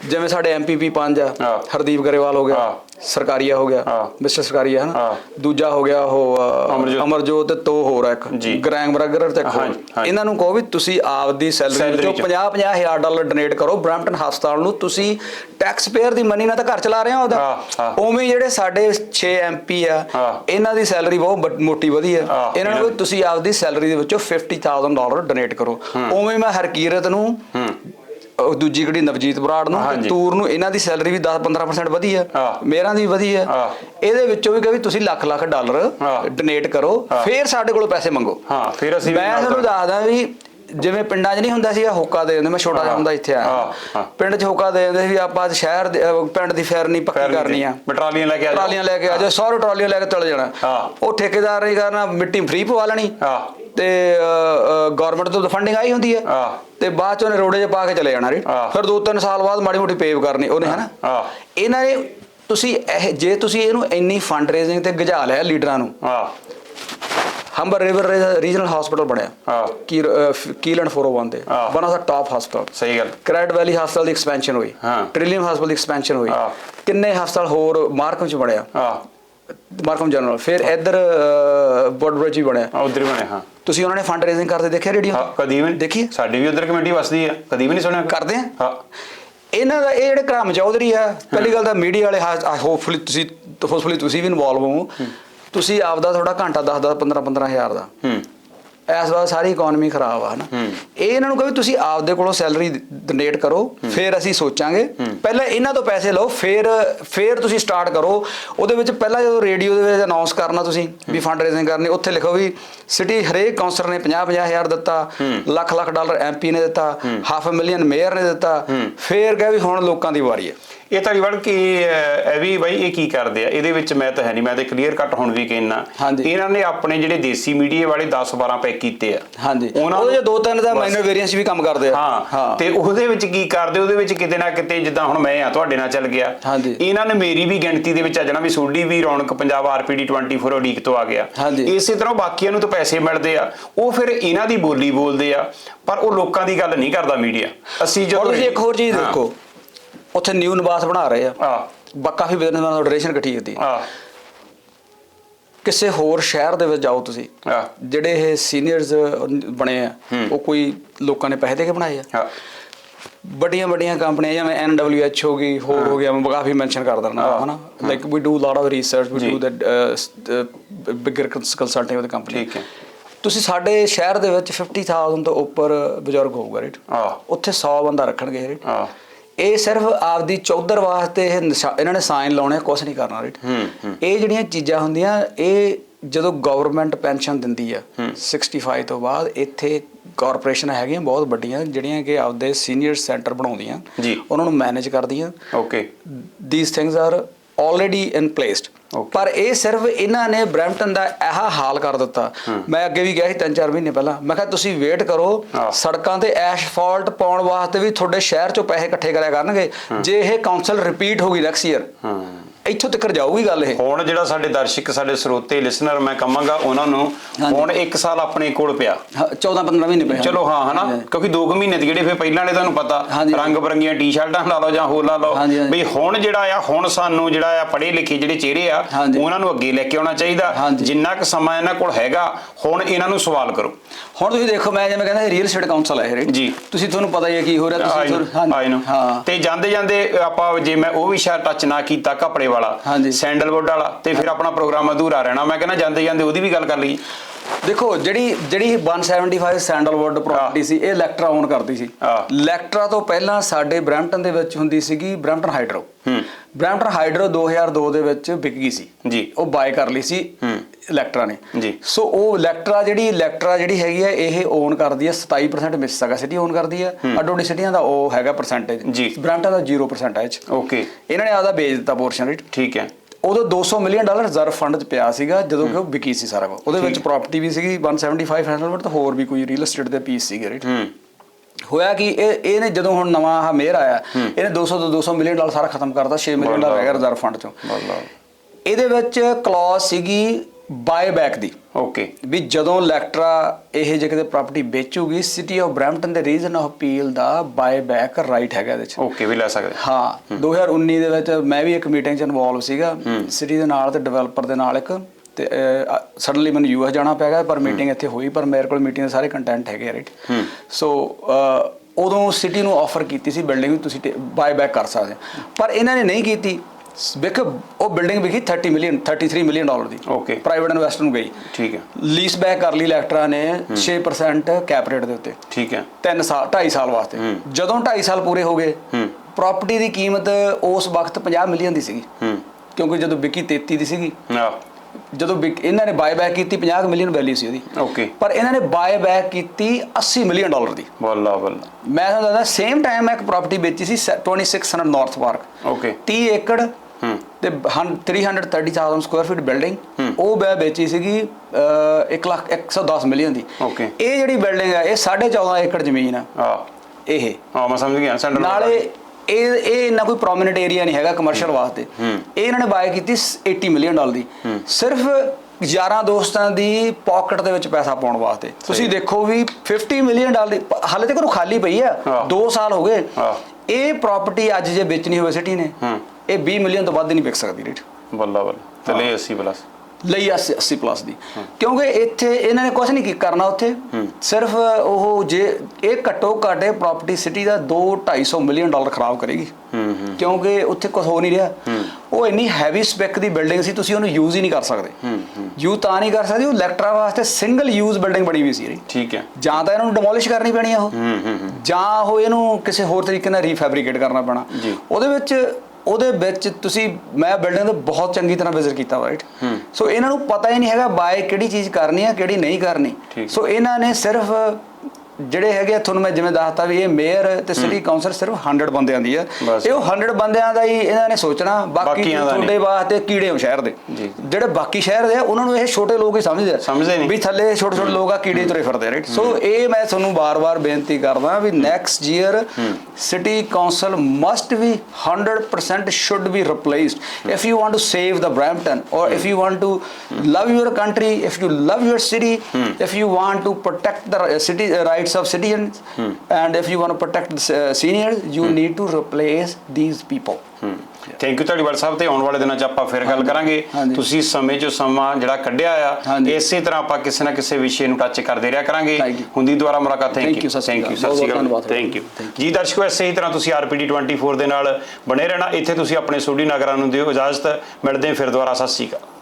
ਜਿਵੇਂ ਸਾਡੇ ਐਮਪੀਪੀ 5 ਆ। ਹਰਦੀਪ ਗਰੇਵਾਲ ਹੋ ਗਿਆ। ਸਰਕਾਰੀਆ ਹੋ ਗਿਆ। ਮਿਸਟਰ ਸਰਕਾਰੀਆ ਹੈ ਨਾ ਹਾਂ। ਦੂਜਾ ਹੋ ਗਿਆ ਉਹ ਅਮਰਜੋਤ। ਤੇ ਹੋਰ ਇੱਕ। ਗ੍ਰੈਂਗ ਬਰਗਰ ਤੇ। ਇਹਨਾਂ ਨੂੰ ਕਹੋ ਵੀ ਤੁਸੀਂ ਆਪਦੀ ਸੈਲਰੀ ਚੋਂ ਚੋਂ। 50 50 ਹਜ਼ਾਰ ਡਾਲਰ ਡੋਨੇਟ ਕਰੋ ਬ੍ਰੈਂਪਟਨ ਹਸਪਤਾਲ ਨੂੰ ਤੁਸੀਂ ਟੈਕਸ ਪੇਅਰ ਦੀ ਮਨੀ ਨਾਲ ਤਾਂ ਘਰ ਚਲਾ ਰਹੇ ਹੋ ਉਹਦਾ। ਉਵੇਂ ਜਿਹੜੇ ਸਾਡੇ 6 ਐਮਪੀ ਆ। ਇਹਨਾਂ ਦੀ ਸੈਲਰੀ ਬਹੁਤ ਮੋਟੀ ਵਧੀ ਆ ਇਹਨਾਂ ਨੂੰ ਤੁਸੀਂ ਆਪਦੀ ਸੈਲਰੀ ਦੇ ਵਿੱਚੋਂ 50000 ਡਾਲਰ ਡੋਨੇਟ ਕਰੋ ਉਵੇਂ ਮੈਂ ਹਰਕੀਰਤ ਨੂੰ ਉਹ ਦੂਜੀ ਕਿਹੜੀ ਨਵਜੀਤ ਬਰਾੜ ਨੂੰ ਤੇ। ਤੂਰ ਨੂੰ ਇਹਨਾਂ ਦੀ ਸੈਲਰੀ ਵੀ 10-15% ਵਧੀ ਆ। ਮੇਰਾਂ ਦੀ ਵਧੀ ਆ। ਇਹਦੇ ਵਿੱਚੋਂ ਵੀ ਕਹੇ ਵੀ ਤੁਸੀਂ ਲੱਖ ਲੱਖ ਡਾਲਰ। ਡੋਨੇਟ ਕਰੋ। ਫੇਰ ਸਾਡੇ ਕੋਲੋਂ ਪੈਸੇ ਮੰਗੋ ਹਾਂ ਫਿਰ ਅਸੀਂ ਵੀ ਮੈਂ ਤੁਹਾਨੂੰ ਦੱਸਦਾ ਵੀ ਜਿਵੇਂ ਪਿੰਡਾਂ 'ਚ ਨਹੀਂ ਹੁੰਦਾ ਸੀ ਹੁੱਕਾ ਦੇ ਦਿੰਦੇ ਮੈਂ ਛੋਟਾ ਜਿਹਾ ਹੁੰਦਾ ਇੱਥੇ ਹਾਂ। ਪਿੰਡ 'ਚ ਹੁੱਕਾ ਦੇ ਦਿੰਦੇ ਸੀ ਵੀ ਆਪਾਂ ਅੱਜ ਸ਼ਹਿਰ ਪਿੰਡ ਦੀ ਫੈਰਨੀ ਪੱਕੀ ਫੈਰਨੀ ਕਰਨੀ। ਆ ਟਰਾਲੀਆਂ ਲੈ ਕੇ ਆ। ਟਰਾਲੀਆਂ ਲੈ ਕੇ ਆ ਜਾਓ ਸਾਰੇ ਟਰਾਲੀਆਂ ਲੈ ਕੇ ਚਲੇ ਜਾਣਾ। ਉਹ ਠੇਕੇਦਾਰ ਨਹੀਂ ਕਰਨਾ ਮਿੱਟੀ ਫ੍ਰੀ ਪਵਾ ਲੈਣੀ ਤੇ ਗਵਰਨਮੈਂਟ ਤੋਂ ਫੰਡਿੰਗ ਆਈ ਹੁੰਦੀ ਹੈ। ਤੇ ਬਾਅਦ ਚ ਉਹਨੇ ਰੋੜੇ 'ਚ ਪਾ ਕੇ ਚਲੇ ਜਾਣਾ ਰੇ। ਫਿਰ ਦੋ ਤਿੰਨ ਸਾਲ ਬਾਅਦ ਮਾੜੀ ਮੋਟੀ ਪੇਵ ਕਰਨੀ ਉਹਨੇ ਹਨਾ। ਇਹਨਾਂ ਨੇ ਤੁਸੀਂ ਇਹ ਜੇ ਤੁਸੀਂ ਇਹਨੂੰ ਇੰਨੀ ਫੰਡ ਰੇਜ਼ਿੰਗ ਤੇ ਗਜਾ ਲਿਆ ਲੀਡਰਾਂ ਨੂੰ ਹਾਂ ਹੰਬਰ ਰਿਵਰ ਰੀਜਨਲ ਹਸਪੀਟਲ ਬਣਿਆ ਹਾਂ। ਕੀ ਕੀਲੈਂਡ 401 ਤੇ ਹਾਂ। One of the top hospital ਸਹੀ ਗੱਲ ਕ੍ਰੈਡ ਵੈਲੀ ਹਸਪਤਾਲ ਦੀ ਐਕਸਪੈਂਸ਼ਨ ਹੋਈ ਹਾਂ। ਟ੍ਰਿਲੀਅਮ ਹਸਪਤਾਲ ਦੀ ਐਕਸਪੈਂਸ਼ਨ ਹੋਈ। ਕਿੰਨੇ ਹਸਪਤਾਲ ਹੋਰ ਮਾਰਕਮ ਚ ਬਣਿਆ ਹਾਂ ਮਾਰਕਮ ਜਨਰਲ ਫਿਰ ਇੱਧਰ ਬੋਰਡਬ੍ਰਿਜ ਵੀ ਬਣਿਆ। ਉਧਰ ਹੀ ਬਣੇ ਹਾਂ। ਤੁਸੀਂ ਉਹਨਾਂ ਨੇ ਫੰਡ ਰੇਜ਼ਿੰਗ ਕਰਦੇ ਦੇਖਿਆ ਰੇਡੀਓ? ਹਾਂ ਕਦੀ ਵੀ ਨੀ। ਦੇਖੀ ਸਾਡੀ ਵੀ ਉਧਰ ਕਮੇਟੀ ਵਸਦੀ ਆ ਕਦੀ ਵੀ ਨਹੀਂ ਸੁਣਿਆ। ਕਰਦੇ ਆ? ਹਾਂ। ਇਹਨਾਂ ਦਾ ਇਹ ਜਿਹੜੇ ਕ੍ਰਾਮ ਚੌਧਰੀ ਆ ਪਹਿਲੀ ਗੱਲ ਤਾਂ ਮੀਡੀਆ ਵਾਲੇ ਹੋਪਫੁਲੀ ਤੁਸੀਂ ਹੋਪਫੁਲੀ ਤੁਸੀਂ ਵੀ ਇਨਵੋਲਵ ਹੋ। ਤੁਸੀਂ ਆਪਦਾ ਥੋੜਾ ਘੰਟਾ 10 10 15 15 ਹਜ਼ਾਰ ਦਾ। ਹੂੰ। ਇਸ ਵਾਰ ਸਾਰੀ ਇਕਨੋਮੀ ਖਰਾਬ ਆ ਨਾ ਇਹ ਇਹਨਾਂ ਨੂੰ ਕਹੋ ਤੁਸੀਂ ਆਪਦੇ ਕੋਲੋਂ ਸੈਲਰੀ ਡੋਨੇਟ ਕਰੋ ਫਿਰ ਅਸੀਂ ਸੋਚਾਂਗੇ। ਪਹਿਲਾਂ ਇਹਨਾਂ ਤੋਂ ਪੈਸੇ ਲਓ ਫਿਰ ਫਿਰ ਤੁਸੀਂ ਸਟਾਰਟ ਕਰੋ। ਉਹਦੇ ਵਿੱਚ ਪਹਿਲਾਂ ਜਦੋਂ ਰੇਡੀਓ ਦੇ ਵਿੱਚ ਅਨਾਉਂਸ ਕਰਨਾ ਤੁਸੀਂ ਵੀ ਫੰਡ ਰੇਜ਼ਿੰਗ ਕਰਨੀ ਉੱਥੇ ਲਿਖੋ ਵੀ ਸਿਟੀ ਹਰੇਕ ਕਾਉਂਸਲਰ ਨੇ 50 50 ਹਜ਼ਾਰ ਦਿੱਤਾ ਲੱਖ ਲੱਖ ਡਾਲਰ ਐਮਪੀ ਨੇ ਦਿੱਤਾ ਹਾਫ ਮਿਲੀਅਨ ਮੇਅਰ ਨੇ ਦਿੱਤਾ ਫਿਰ ਕਹੇ ਵੀ ਹੁਣ ਲੋਕਾਂ ਦੀ ਵਾਰੀ ਹੈ। ਇਹ ਧਾਰੀਵਾਲ ਕੀ ਇਹ ਵੀ ਬਾਈ ਇਹ ਕੀ ਕਰਦੇ ਆ? ਇਹਦੇ ਵਿੱਚ ਮੈਂ ਤਾਂ ਹੈ ਨਹੀਂ ਮੈਂ ਤਾਂ ਕਲੀਅਰ ਕੱਟ ਹੁਣ ਵੀ ਕਹਿਣਾ। ਇਹਨਾਂ ਨੇ ਆਪਣੇ ਜਿਹੜੇ ਦੇਸੀ ਮੀਡੀਆ ਵਾਲੇ 10 12 ਪੈਕ ਕੀਤੇ ਆ। ਹਾਂਜੀ। ਉਹਨਾਂ ਉਹਦੇ ਦੋ ਤਿੰਨ ਦਾ। ਮਾਈਨਰ ਵੇਰੀਐਂਸ ਵੀ ਕੰਮ ਕਰਦੇ ਆ। ਹਾਂ। ਤੇ ਉਹਦੇ ਵਿੱਚ ਕੀ ਕਰਦੇ ਉਹਦੇ ਵਿੱਚ ਕਿਤੇ ਨਾ ਕਿਤੇ ਜਿੱਦਾਂ ਹੁਣ ਮੈਂ ਆ ਤੁਹਾਡੇ ਨਾਲ ਚੱਲ ਗਿਆ। ਹਾਂਜੀ। ਇਹਨਾਂ ਨੇ ਮੇਰੀ ਵੀ ਗਿਣਤੀ ਦੇ ਵਿੱਚ ਆ ਜਾਣਾ ਵੀ ਸੋਡੀ ਵੀ ਰੌਣਕ ਪੰਜਾਬ ਆਰਪੀਡੀ 24 ਉਡੀਕ ਤੋਂ ਆ ਗਿਆ। ਹਾਂਜੀ। ਇਸੇ ਤਰ੍ਹਾਂ ਬਾਕੀਆਂ ਨੂੰ ਤਾਂ ਪੈਸੇ ਮਿਲਦੇ ਆ। ਉਹ ਫਿਰ ਇਹਨਾਂ ਦੀ ਬੋਲੀ ਬੋਲਦੇ ਆ ਪਰ ਉਹ ਲੋਕਾਂ ਦੀ ਗੱਲ ਨਹੀਂ ਕਰਦਾ ਮੀਡੀਆ। ਅਸੀਂ ਤੁਸੀਂ ਇੱਕ ਹੋਰ ਚੀਜ਼। ਦੇਖੋ। ਉੱਥੇ ਨਿਊ ਨਿਵਾਸ ਬਣਾ ਰਹੇ ਆ। ਹਾਂ। ਬ- ਕਾਫੀ ਬਿਜ਼ਨਸਮੈਨ ਨਾਲ ਡੋਨੇਸ਼ਨ ਇਕੱਠੀ ਕੀਤੀ। ਹਾਂ। ਕਿਸੇ ਹੋਰ ਸ਼ਹਿਰ ਦੇ ਵਿੱਚ ਜਾਓ ਤੁਸੀਂ ਹਾਂ। ਜਿਹੜੇ ਇਹ ਸੀਨੀਅਰਸ ਬਣੇ ਆ ਉਹ ਕੋਈ ਲੋਕਾਂ ਨੇ ਪੈਸੇ ਦੇ ਕੇ ਬਣਾਏ ਆ। ਹਾਂ। ਵੱਡੀਆਂ ਵੱਡੀਆਂ ਕੰਪਨੀਆਂ ਜਿਵੇਂ NWH ਹੋ ਗਈ ਹੋਰ ਹੋ। ਗਿਆ ਮੈਂ ਕਾਫੀ ਮੈਂਸ਼ਨ ਕਰ ਦਿੰਦਾ ਹਾਂ, ਹਨਾ? Like we do lot of research we. Do that bigger consulting with company ਠੀਕ ਹੈ। ਤੁਸੀਂ ਸਾਡੇ ਸ਼ਹਿਰ ਦੇ ਵਿੱਚ 50000 ਤੋਂ ਉੱਪਰ ਬਜ਼ੁਰਗ ਹੋਊਗਾ ਰੇਟ ਉੱਥੇ 100 ਬੰਦਾ ਰੱਖਣਗੇ ਰੇਟ ਹਾਂ। ਇਹ ਸਿਰਫ ਆਪਦੀ ਚੌਧਰ ਵਾਸਤੇ ਇਹ ਨਿਸ਼ਾ- ਇਹਨਾਂ ਨੇ ਸਾਈਨ ਲਾਉਣੇ ਕੁਝ ਨਹੀਂ ਕਰਨਾ ਹੂੰ ਇਹ ਜਿਹੜੀਆਂ ਚੀਜ਼ਾਂ ਹੁੰਦੀਆਂ ਇਹ ਜਦੋਂ ਗਵਰਨਮੈਂਟ ਪੈਨਸ਼ਨ ਦਿੰਦੀ ਆ 65 ਤੋਂ ਬਾਅਦ ਇੱਥੇ ਕਾਰਪੋਰੇਸ਼ਨ ਹੈਗੀਆਂ ਬਹੁਤ ਵੱਡੀਆਂ ਜਿਹੜੀਆਂ ਕਿ ਆਪਦੇ ਸੀਨੀਅਰ ਸੈਂਟਰ ਬਣਾਉਂਦੀਆਂ ਜੀ। ਉਹਨਾਂ ਨੂੰ ਮੈਨੇਜ ਕਰਦੀਆਂ। Okay these things are already in placed. ਪਰ ਇਹ ਸਿਰਫ ਇਹਨਾਂ ਨੇ ਬ੍ਰੈਂਪਟਨ ਦਾ ਇਹ ਹਾਲ ਕਰ ਦਿੱਤਾ। ਮੈਂ ਅੱਗੇ ਵੀ ਗਿਆ ਸੀ 3-4 ਮਹੀਨੇ ਪਹਿਲਾਂ। ਮੈਂ ਕਿਹਾ ਤੁਸੀਂ ਵੇਟ ਕਰੋ। ਸੜਕਾਂ ਤੇ ਐਸ਼ਫਾਲਟ ਪਾਉਣ ਵਾਸਤੇ ਵੀ ਤੁਹਾਡੇ ਸ਼ਹਿਰ ਚੋਂ ਪੈਸੇ ਇਕੱਠੇ ਕਰਿਆ ਕਰਨਗੇ। ਜੇ ਇਹ ਕਾਉਂਸਲ ਰਿਪੀਟ ਹੋ ਗਈ ਨੈਕਸਟ ਈਅਰ ਇੱਥੋਂ ਤੱਕ ਜਾਊਗੀ ਗੱਲ ਇਹ ਹੁਣ ਜਿਹੜਾ ਸਾਡੇ ਦਰਸ਼ਕ ਸਾਡੇ ਸਰੋਤੇ ਲਿਸਨਰ ਮੈਂ ਕਹਾਂਗਾ ਉਹਨਾਂ ਨੂੰ। ਹੁਣ 1 ਸਾਲ ਆਪਣੇ ਕੋਲ ਪਿਆ 14-15 ਮਹੀਨੇ ਪਏ ਚਲੋ ਹਾਂ ਹਨਾ ਕਿਉਂਕਿ 2 ਮਹੀਨੇ ਦੇ ਜਿਹੜੇ ਫਿਰ ਪਹਿਲਾਂ ਵਾਲੇ ਤੁਹਾਨੂੰ ਪਤਾ। ਰੰਗ ਬਰੰਗੀਆਂ ਟੀ-ਸ਼ਰਟਾਂ ਲਾ ਲਓ ਜਾਂ ਹੋਰ ਲਾ ਲਓ। ਵੀ ਹੁਣ ਜਿਹੜਾ ਆ ਹੁਣ ਸਾਨੂੰ ਜਿਹੜਾ ਆ ਪੜ੍ਹੇ ਲਿਖੇ ਜਿਹੜੇ ਚਿਹਰੇ ਆ। ਉਹਨਾਂ ਨੂੰ ਅੱਗੇ ਲੈ ਕੇ ਆਉਣਾ ਚਾਹੀਦਾ। ਜਿੰਨਾ ਕੁ ਸਮਾਂ ਇਹਨਾਂ ਕੋਲ ਹੈਗਾ ਹੁਣ ਇਹਨਾਂ ਨੂੰ ਸਵਾਲ ਕਰੋ ਹੁਣ ਤੁਸੀਂ ਦੇਖੋ ਮੈਂ ਜਿਵੇਂ ਕਹਿੰਦਾ ਰੀਅਲ ਏਸਟੇਟ ਕਾਉਂਸਲ ਹੈ ਇਹ ਜੀ। ਤੁਸੀਂ ਤੁਹਾਨੂੰ ਪਤਾ ਹੀ ਹੈ ਕੀ ਹੋ ਰਿਹਾ ਤੁਸੀਂ ਨੂੰ ਤੁਹਾਨੂੰ- ਆਈ ਨੂੰ। ਹਾਂ। ਤੇ ਜਾਂਦੇ ਜਾਂਦੇ ਆਪਾਂ ਜੇ ਮੈਂ ਉਹ ਵੀ ਸ਼ਾਇਦ ਟੱਚ ਨਾ ਕੀਤਾ ਕੱਪੜੇ ਵਾਲਾ। ਸੈਂਡਲਵੁੱਡ ਵਾਲਾ ਤੇ ਫਿਰ ਆਪਣਾ ਪ੍ਰੋਗਰਾਮ ਅਧੂਰਾ ਰਹਿਣਾ। ਮੈਂ ਕਹਿੰਦਾ ਜਾਂਦੇ ਜਾਂਦੇ ਉਹਦੀ ਵੀ ਗੱਲ ਕਰ ਲਈ ਦੇਖੋ ਜਿਹੜੀ ਜਿਹੜੀ 175 ਸੈਂਡਲਵੁੱਡ ਪ੍ਰਾਪਰਟੀ ਸੀ ਇਹ ਇਲੈਕਟਰਾ ਓਨ ਕਰਦੀ ਸੀ। ਇਲੈਕਟਰਾ ਤੋਂ ਪਹਿਲਾਂ ਸਾਡੇ ਬ੍ਰੈਂਪਟਨ ਦੇ ਵਿੱਚ ਹੁੰਦੀ ਸੀਗੀ ਬ੍ਰੈਂਪਟਨ ਹਾਈਡਰੋ ਹੂੰ। ਬ੍ਰੈਂਪਟਨ ਹਾਈਡਰੋ 2002 ਦੇ ਵਿੱਚ ਵਿਕ ਗਈ ਸੀ ਜੀ। ਉਹ ਬਾਏ ਕਰ ਲਈ ਸੀ ਹੂੰ। ਇਲੈਕਟਰਾ ਨੇ ਜੀ। ਸੋ ਉਹ ਇਲੈਕਟਰਾ ਜਿਹੜੀ ਇਲੈਕਟਰਾ ਜਿਹੜੀ ਹੈਗੀ ਹੈ ਇਹ ਓਨ ਕਰਦੀ ਹੈ 27% ਮਿਸਿਸਾਗਾ ਸਿਟੀ ਓਨ ਕਰਦੀ ਹੈ ਅਡੋਡੀ ਸਿਟੀਆਂ ਦਾ ਉਹ ਹੈਗਾ ਪਰਸੈਂਟੇਜ ਜੀ। ਬ੍ਰੈਂਪਟਨ ਦਾ 0% ਹੈ। ਓਕੇ ਇਹਨਾਂ ਨੇ ਆਦਾ ਵੇਚ ਦਿੱਤਾ ਪੋਰਸ਼ਨ ਰੇਟ ਠੀਕ ਹੈ ਉਦੋਂ 200 ਮਿਲੀਅਨ ਡਾਲਰ ਰਿਜ਼ਰਵ ਫੰਡ 'ਚ ਪਿਆ ਸੀਗਾ ਜਦੋਂ ਕਿ ਉਹ ਵਿਕੀ ਸੀ ਸਾਰਾ ਕੁਝ ਉਹਦੇ ਵਿੱਚ ਪ੍ਰਾਪਰਟੀ ਵੀ ਸੀਗੀ 175 ਹੈਂਡਲਮੈਂਟ ਤੇ ਹੋਰ ਵੀ ਕੋਈ ਰੀਅਲ ਏਸਟੇਟ ਦੇ ਪੀਸ ਸੀਗੇ ਰਾਈਟ ਹੋਇਆ ਕਿ ਇਹ ਇਹਨੇ ਜਦੋਂ ਹੁਣ ਨਵਾਂ ਆਹ ਮੇਅਰ ਆਇਆ ਇਹਨੇ 200 ਤੋਂ 200 ਮਿਲੀਅਨ ਡਾਲਰ ਸਾਰਾ ਖਤਮ ਕਰਤਾ 6 ਮਿਲੀਅਨ ਡਾਲਰ ਹੈਗਾ ਰਿਜ਼ਰਵ ਫੰਡ 'ਚੋਂ। ਇਹਦੇ ਵਿੱਚ ਕਲੌਜ਼ ਸੀਗੀ ਬਾਏਬੈਕ ਦੀ। ਓਕੇ ਵੀ ਜਦੋਂ ਇਲੈਕਟਰਾ ਇਹ ਜੇ ਕਿਤੇ ਪ੍ਰਾਪਰਟੀ ਵੇਚੂਗੀ ਸਿਟੀ ਆਫ ਬ੍ਰੈਂਪਟਨ ਦੇ ਰੀਜਨ ਆਫ ਅਪੀਲ ਦਾ ਬਾਏਬੈਕ ਰਾਈਟ ਹੈਗਾ ਇਹਦੇ ਚ। ਓਕੇ ਵੀ ਲੈ ਸਕਦੇ। ਹਾਂ 2019 ਦੇ ਵਿੱਚ ਮੈਂ ਵੀ ਇੱਕ ਮੀਟਿੰਗ 'ਚ ਇਨਵੋਲਵ ਸੀਗਾ। ਸਿਟੀ ਦੇ ਨਾਲ ਤੇ ਡਿਵੈਲਪਰ ਦੇ ਨਾਲ ਇੱਕ। ਤੇ ਸਡਨਲੀ ਮੈਨੂੰ ਯੂਐਸ ਜਾਣਾ ਪੈ ਗਿਆ ਪਰ ਮੀਟਿੰਗ ਇੱਥੇ ਹੋਈ ਪਰ ਮੇਰੇ ਕੋਲ ਮੀਟਿੰਗ ਦੇ ਸਾਰੇ ਕੰਟੈਂਟ ਹੈਗੇ ਰਾਈਟ ਸੋ ਉਦੋਂ ਸਿਟੀ ਨੂੰ ਆਫਰ ਕੀਤੀ ਸੀ ਬਿਲਡਿੰਗ ਤੁਸੀਂ ਬਾਏ ਬੈਕ ਕਰ ਸਕਦੇ। ਪਰ ਇਹਨਾਂ ਨੇ ਨਹੀਂ ਕੀਤੀ। ਵੇਖ ਉਹ ਬਿਲਡਿੰਗ ਵਿਕੀ 30 ਮਿਲੀਅਨ 33 ਮਿਲੀਅਨ ਡਾਲਰ ਦੀ। Okay. ਪ੍ਰਾਈਵੇਟ ਇਨਵੈਸਟਰ ਨੂੰ ਗਈ। ਠੀਕ ਹੈ। ਲੀਸ ਬੈਕ ਕਰ ਲਈ ਇਲੈਕਟਰਾ ਨੇ 6% ਕੈਪ ਰੇਟ ਦੇ ਉੱਤੇ। ਠੀਕ ਹੈ। 3 ਸਾਲ 2.5 ਸਾਲ ਵਾਸਤੇ। ਜਦੋਂ 2.5 ਸਾਲ ਪੂਰੇ ਹੋ ਗਏ ਪ੍ਰਾਪਰਟੀ ਦੀ ਕੀਮਤ ਉਸ ਵਕਤ 50 ਮਿਲੀਅਨ ਦੀ ਸੀਗੀ। ਹੂੰ। ਕਿਉਂਕਿ ਜਦੋਂ ਵਿਕੀ 33 ਦੀ ਸੀਗੀ ਆ ਜਦੋਂ ਇਹਨਾਂ ਨੇ ਬਾਏ ਬੈਕ ਕੀਤੀ 50 ਮਿਲੀਅਨ ਵੈਲਿਊ ਸੀ ਉਹਦੀ। ਓਕੇ ਪਰ ਇਹਨਾਂ ਨੇ ਬਾਏ ਬੈਕ ਕੀਤੀ 80 ਮਿਲੀਅਨ ਡਾਲਰ ਦੀ। ਬੱਲਾ ਬੱਲਾ ਮੈਂ ਤੁਹਾਨੂੰ ਦੱਸਦਾ ਸੇਮ ਟਾਈਮ ਮੈਂ ਇੱਕ ਪ੍ਰਾਪਰਟੀ ਵੇਚੀ ਸੀ 2600 ਨਾਰਥ ਪਾਰਕ ਓਕੇ 30 ਏਕੜ ਤੇ ਹਨ- 330000 ਸਕੁਅਰ ਫੀਟ ਬਿਲਡਿੰਗ ਉਹ ਮੈਂ ਵੇਚੀ ਸੀਗੀ 1 ਲੱਖ 110 ਮਿਲੀਅਨ ਦੀ. ਇਹ ਜਿਹੜੀ ਬਿਲਡਿੰਗ ਹੈ ਇਹ 14.5 ਏਕੜ ਜ਼ਮੀਨ ਆ। ਆ। ਇਹ। ਆ ਮੈਂ ਸਮਝ ਗਿਆ ਸੈਂਟਰ ਨਾਲੇ ਇਹ ਇਹ ਇੰਨਾ ਕੋਈ ਪ੍ਰੋਮਿਨੈਂਟ ਏਰੀਆ ਨਹੀਂ ਹੈਗਾ ਕਮਰਸ਼ੀਅਲ ਵਾਸਤੇ। ਇਹ ਇਹਨਾਂ ਨੇ ਬਾਏ ਕੀਤੀ ਸ- 80 ਮਿਲੀਅਨ ਡਾਲਰ ਦੀ। ਸਿਰਫ ਯਾਰਾਂ ਦੋਸਤਾਂ ਦੀ ਪਾਕਟ ਦੇ ਵਿੱਚ ਪੈਸਾ ਪਾਉਣ ਵਾਸਤੇ। ਤੁਸੀਂ ਦੇਖੋ ਵੀ 50 ਮਿਲੀਅਨ ਡਾਲਰ ਦੀ ਹਾਲੇ ਤੱਕ ਉਹ ਖਾਲੀ ਪਈ ਆ। ਹਾਂ। 2 ਸਾਲ ਹੋ ਗਏ। ਹਾਂ। ਇਹ ਪ੍ਰਾਪਰਟੀ ਅੱਜ ਜੇ ਵੇਚਣੀ ਹੋਵੇ ਸਿਟੀ ਨੇ ਹੂੰ। ਇਹ 20 ਮਿਲੀਅਨ ਤੋਂ ਵੱਧ ਨਹੀਂ ਵਿਕ ਸਕਦੀ ਰੇਟ ਬੱਲਾ ਬੱਲਾ। ਤੇ ਲੈ 80 ਪਲੱਸ ਲਈ 80 80 ਪਲੱਸ ਦੀ। ਕਿਉਂਕਿ ਇੱਥੇ ਇਹਨਾਂ ਨੇ ਕੁਝ ਨਹੀਂ ਕੀ ਕਰਨਾ ਉੱਥੇ। ਸਿਰਫ ਉਹ ਜੇ ਇਹ ਘੱਟੋ ਘੱਟ ਇਹ ਪ੍ਰਾਪਰਟੀ ਸਿਟੀ ਦਾ 2 250 ਮਿਲੀਅਨ ਡਾਲਰ ਖਰਾਬ ਕਰੇਗੀ। ਕਿਉਂਕਿ ਉੱਥੇ ਕੁਝ ਹੋ ਨਹੀਂ ਰਿਹਾ। ਉਹ ਇੰਨੀ ਹੈਵੀ ਸਪੈਕ ਦੀ ਬਿਲਡਿੰਗ ਸੀ ਤੁਸੀਂ ਉਹਨੂੰ ਯੂਜ਼ ਹੀ ਨਹੀਂ ਕਰ ਸਕਦੇ। ਯੂਜ਼ ਤਾਂ ਨਹੀਂ ਕਰ ਸਕਦੇ ਉਹ ਇਲੈਕਟਰਾ ਵਾਸਤੇ ਸਿੰਗਲ ਯੂਜ਼ ਬਿਲਡਿੰਗ ਬਣੀ ਹੋਈ ਸੀ ਠੀਕ ਹੈ। ਜਾਂ ਤਾਂ ਇਹਨਾਂ ਨੂੰ ਡਿਮੋਲਿਸ਼ ਕਰਨੀ ਪੈਣੀ ਆ ਉਹ। ਜਾਂ ਉਹ ਇਹਨੂੰ ਕਿਸੇ ਹੋਰ ਤਰੀਕੇ ਨਾਲ ਰੀਫੈਬਰੀਕੇਟ ਕਰਨਾ ਪੈਣਾ। ਉਹਦੇ ਵਿੱਚ ਉਹਦੇ ਵਿੱਚ ਤੁਸੀਂ ਮੈਂ ਬਿਲਡਿੰਗ ਨੂੰ ਬਹੁਤ ਚੰਗੀ ਤਰ੍ਹਾਂ ਵਿਜ਼ਿਟ ਕੀਤਾ ਰਾਈਟ ਸੋ ਇਹਨਾਂ ਨੂੰ ਪਤਾ ਹੀ ਨਹੀਂ ਹੈਗਾ ਬਾਏ ਕਿਹੜੀ ਚੀਜ਼ ਕਰਨੀ ਆ ਕਿਹੜੀ ਨਹੀਂ ਕਰਨੀ। ਸੋ ਇਹਨਾਂ ਨੇ ਸਿਰਫ ਜਿਹੜੇ ਹੈਗੇ ਤੁਹਾਨੂੰ ਮੈਂ ਜਿਵੇਂ ਦੱਸਤਾ ਵੀ ਇਹ ਮੇਅਰ ਤੇ ਸਿਟੀ ਕਾਉਂਸਲ ਸਿਰਫ 100 ਬੰਦਿਆਂ ਦੀ ਆ। ਇਹ ਉਹ 100 ਬੰਦਿਆਂ ਦਾ ਹੀ ਇਹਨਾਂ ਨੇ ਸੋਚਣਾ ਬਾਕੀ ਦਾ। ਤੁਹਾਡੇ ਵਾਸਤੇ ਕੀੜੇ ਹੋ ਸ਼ਹਿਰ ਦੇ। ਜਿਹੜੇ ਬਾਕੀ ਸ਼ਹਿਰ ਦੇ ਆ ਉਹਨਾਂ ਨੂੰ ਇਹ ਛੋਟੇ ਲੋਕ ਹੀ ਸਮਝਦੇ ਆ। ਸਮਝਦੇ ਨਹੀਂ। ਵੀ ਥੱਲੇ ਛੋਟੇ ਛੋਟੇ ਲੋਕ ਆ ਕੀੜੇ ਤੁਰੇ ਫਿਰਦੇ ਰਾਈਟ ਸੋ ਇਹ ਮੈਂ ਤੁਹਾਨੂੰ ਬਾਰ-ਬਾਰ ਬੇਨਤੀ ਕਰਦਾ ਵੀ next year city council must we 100% should be replaced. if you want to save the Brampton or if you want to love your country if you love your city if you want to protect the uh, city uh, rights of citizens and if you want to protect the uh, seniors you need to replace these people. Thank you Dhaliwal sahib ਤੇ ਆਉਣ ਵਾਲੇ ਦਿਨਾਂ 'ਚ ਆਪਾਂ ਫਿਰ ਗੱਲ ਕਰਾਂਗੇ। ਤੁਸੀਂ ਸਮੇਂ 'ਚ ਸਮਾਂ ਜਿਹੜਾ ਕੱਢਿਆ ਆ। ਇਸੇ ਤਰ੍ਹਾਂ ਆਪਾਂ ਕਿਸੇ ਨਾ ਕਿਸੇ ਵਿਸ਼ੇ ਨੂੰ ਟੱਚ ਕਰਦੇ ਰਿਹਾ ਕਰਾਂਗੇ। Thank you. ਹੁੰਦੀ ਦੁਆਰਾ ਮੁਲਾਕਾਤ। Thank Thank you thank you. ਸਤਿ ਸ਼੍ਰੀ ਅਕਾਲ। ਥੈਂਕ ਯੂ ਜੀ ਦਰਸ਼ਕੋ ਇਸੇ ਹੀ ਤਰ੍ਹਾਂ ਤੁਸੀਂ ਆਰਪੀਡੀ 24 ਦੇ ਨਾਲ ਬਣੇ ਰਹਿਣਾ। ਇੱਥੇ ਤੁਸੀਂ ਆਪਣੇ ਸੋਢੀ ਨਗਰਾਂ ਨੂੰ ਦਿਓ ਇਜਾਜ਼ਤ। ਮਿਲਦੇ ਫਿਰ ਦੁਬਾਰਾ। ਸਤਿ ਸ਼੍ਰੀ ਅਕਾਲ।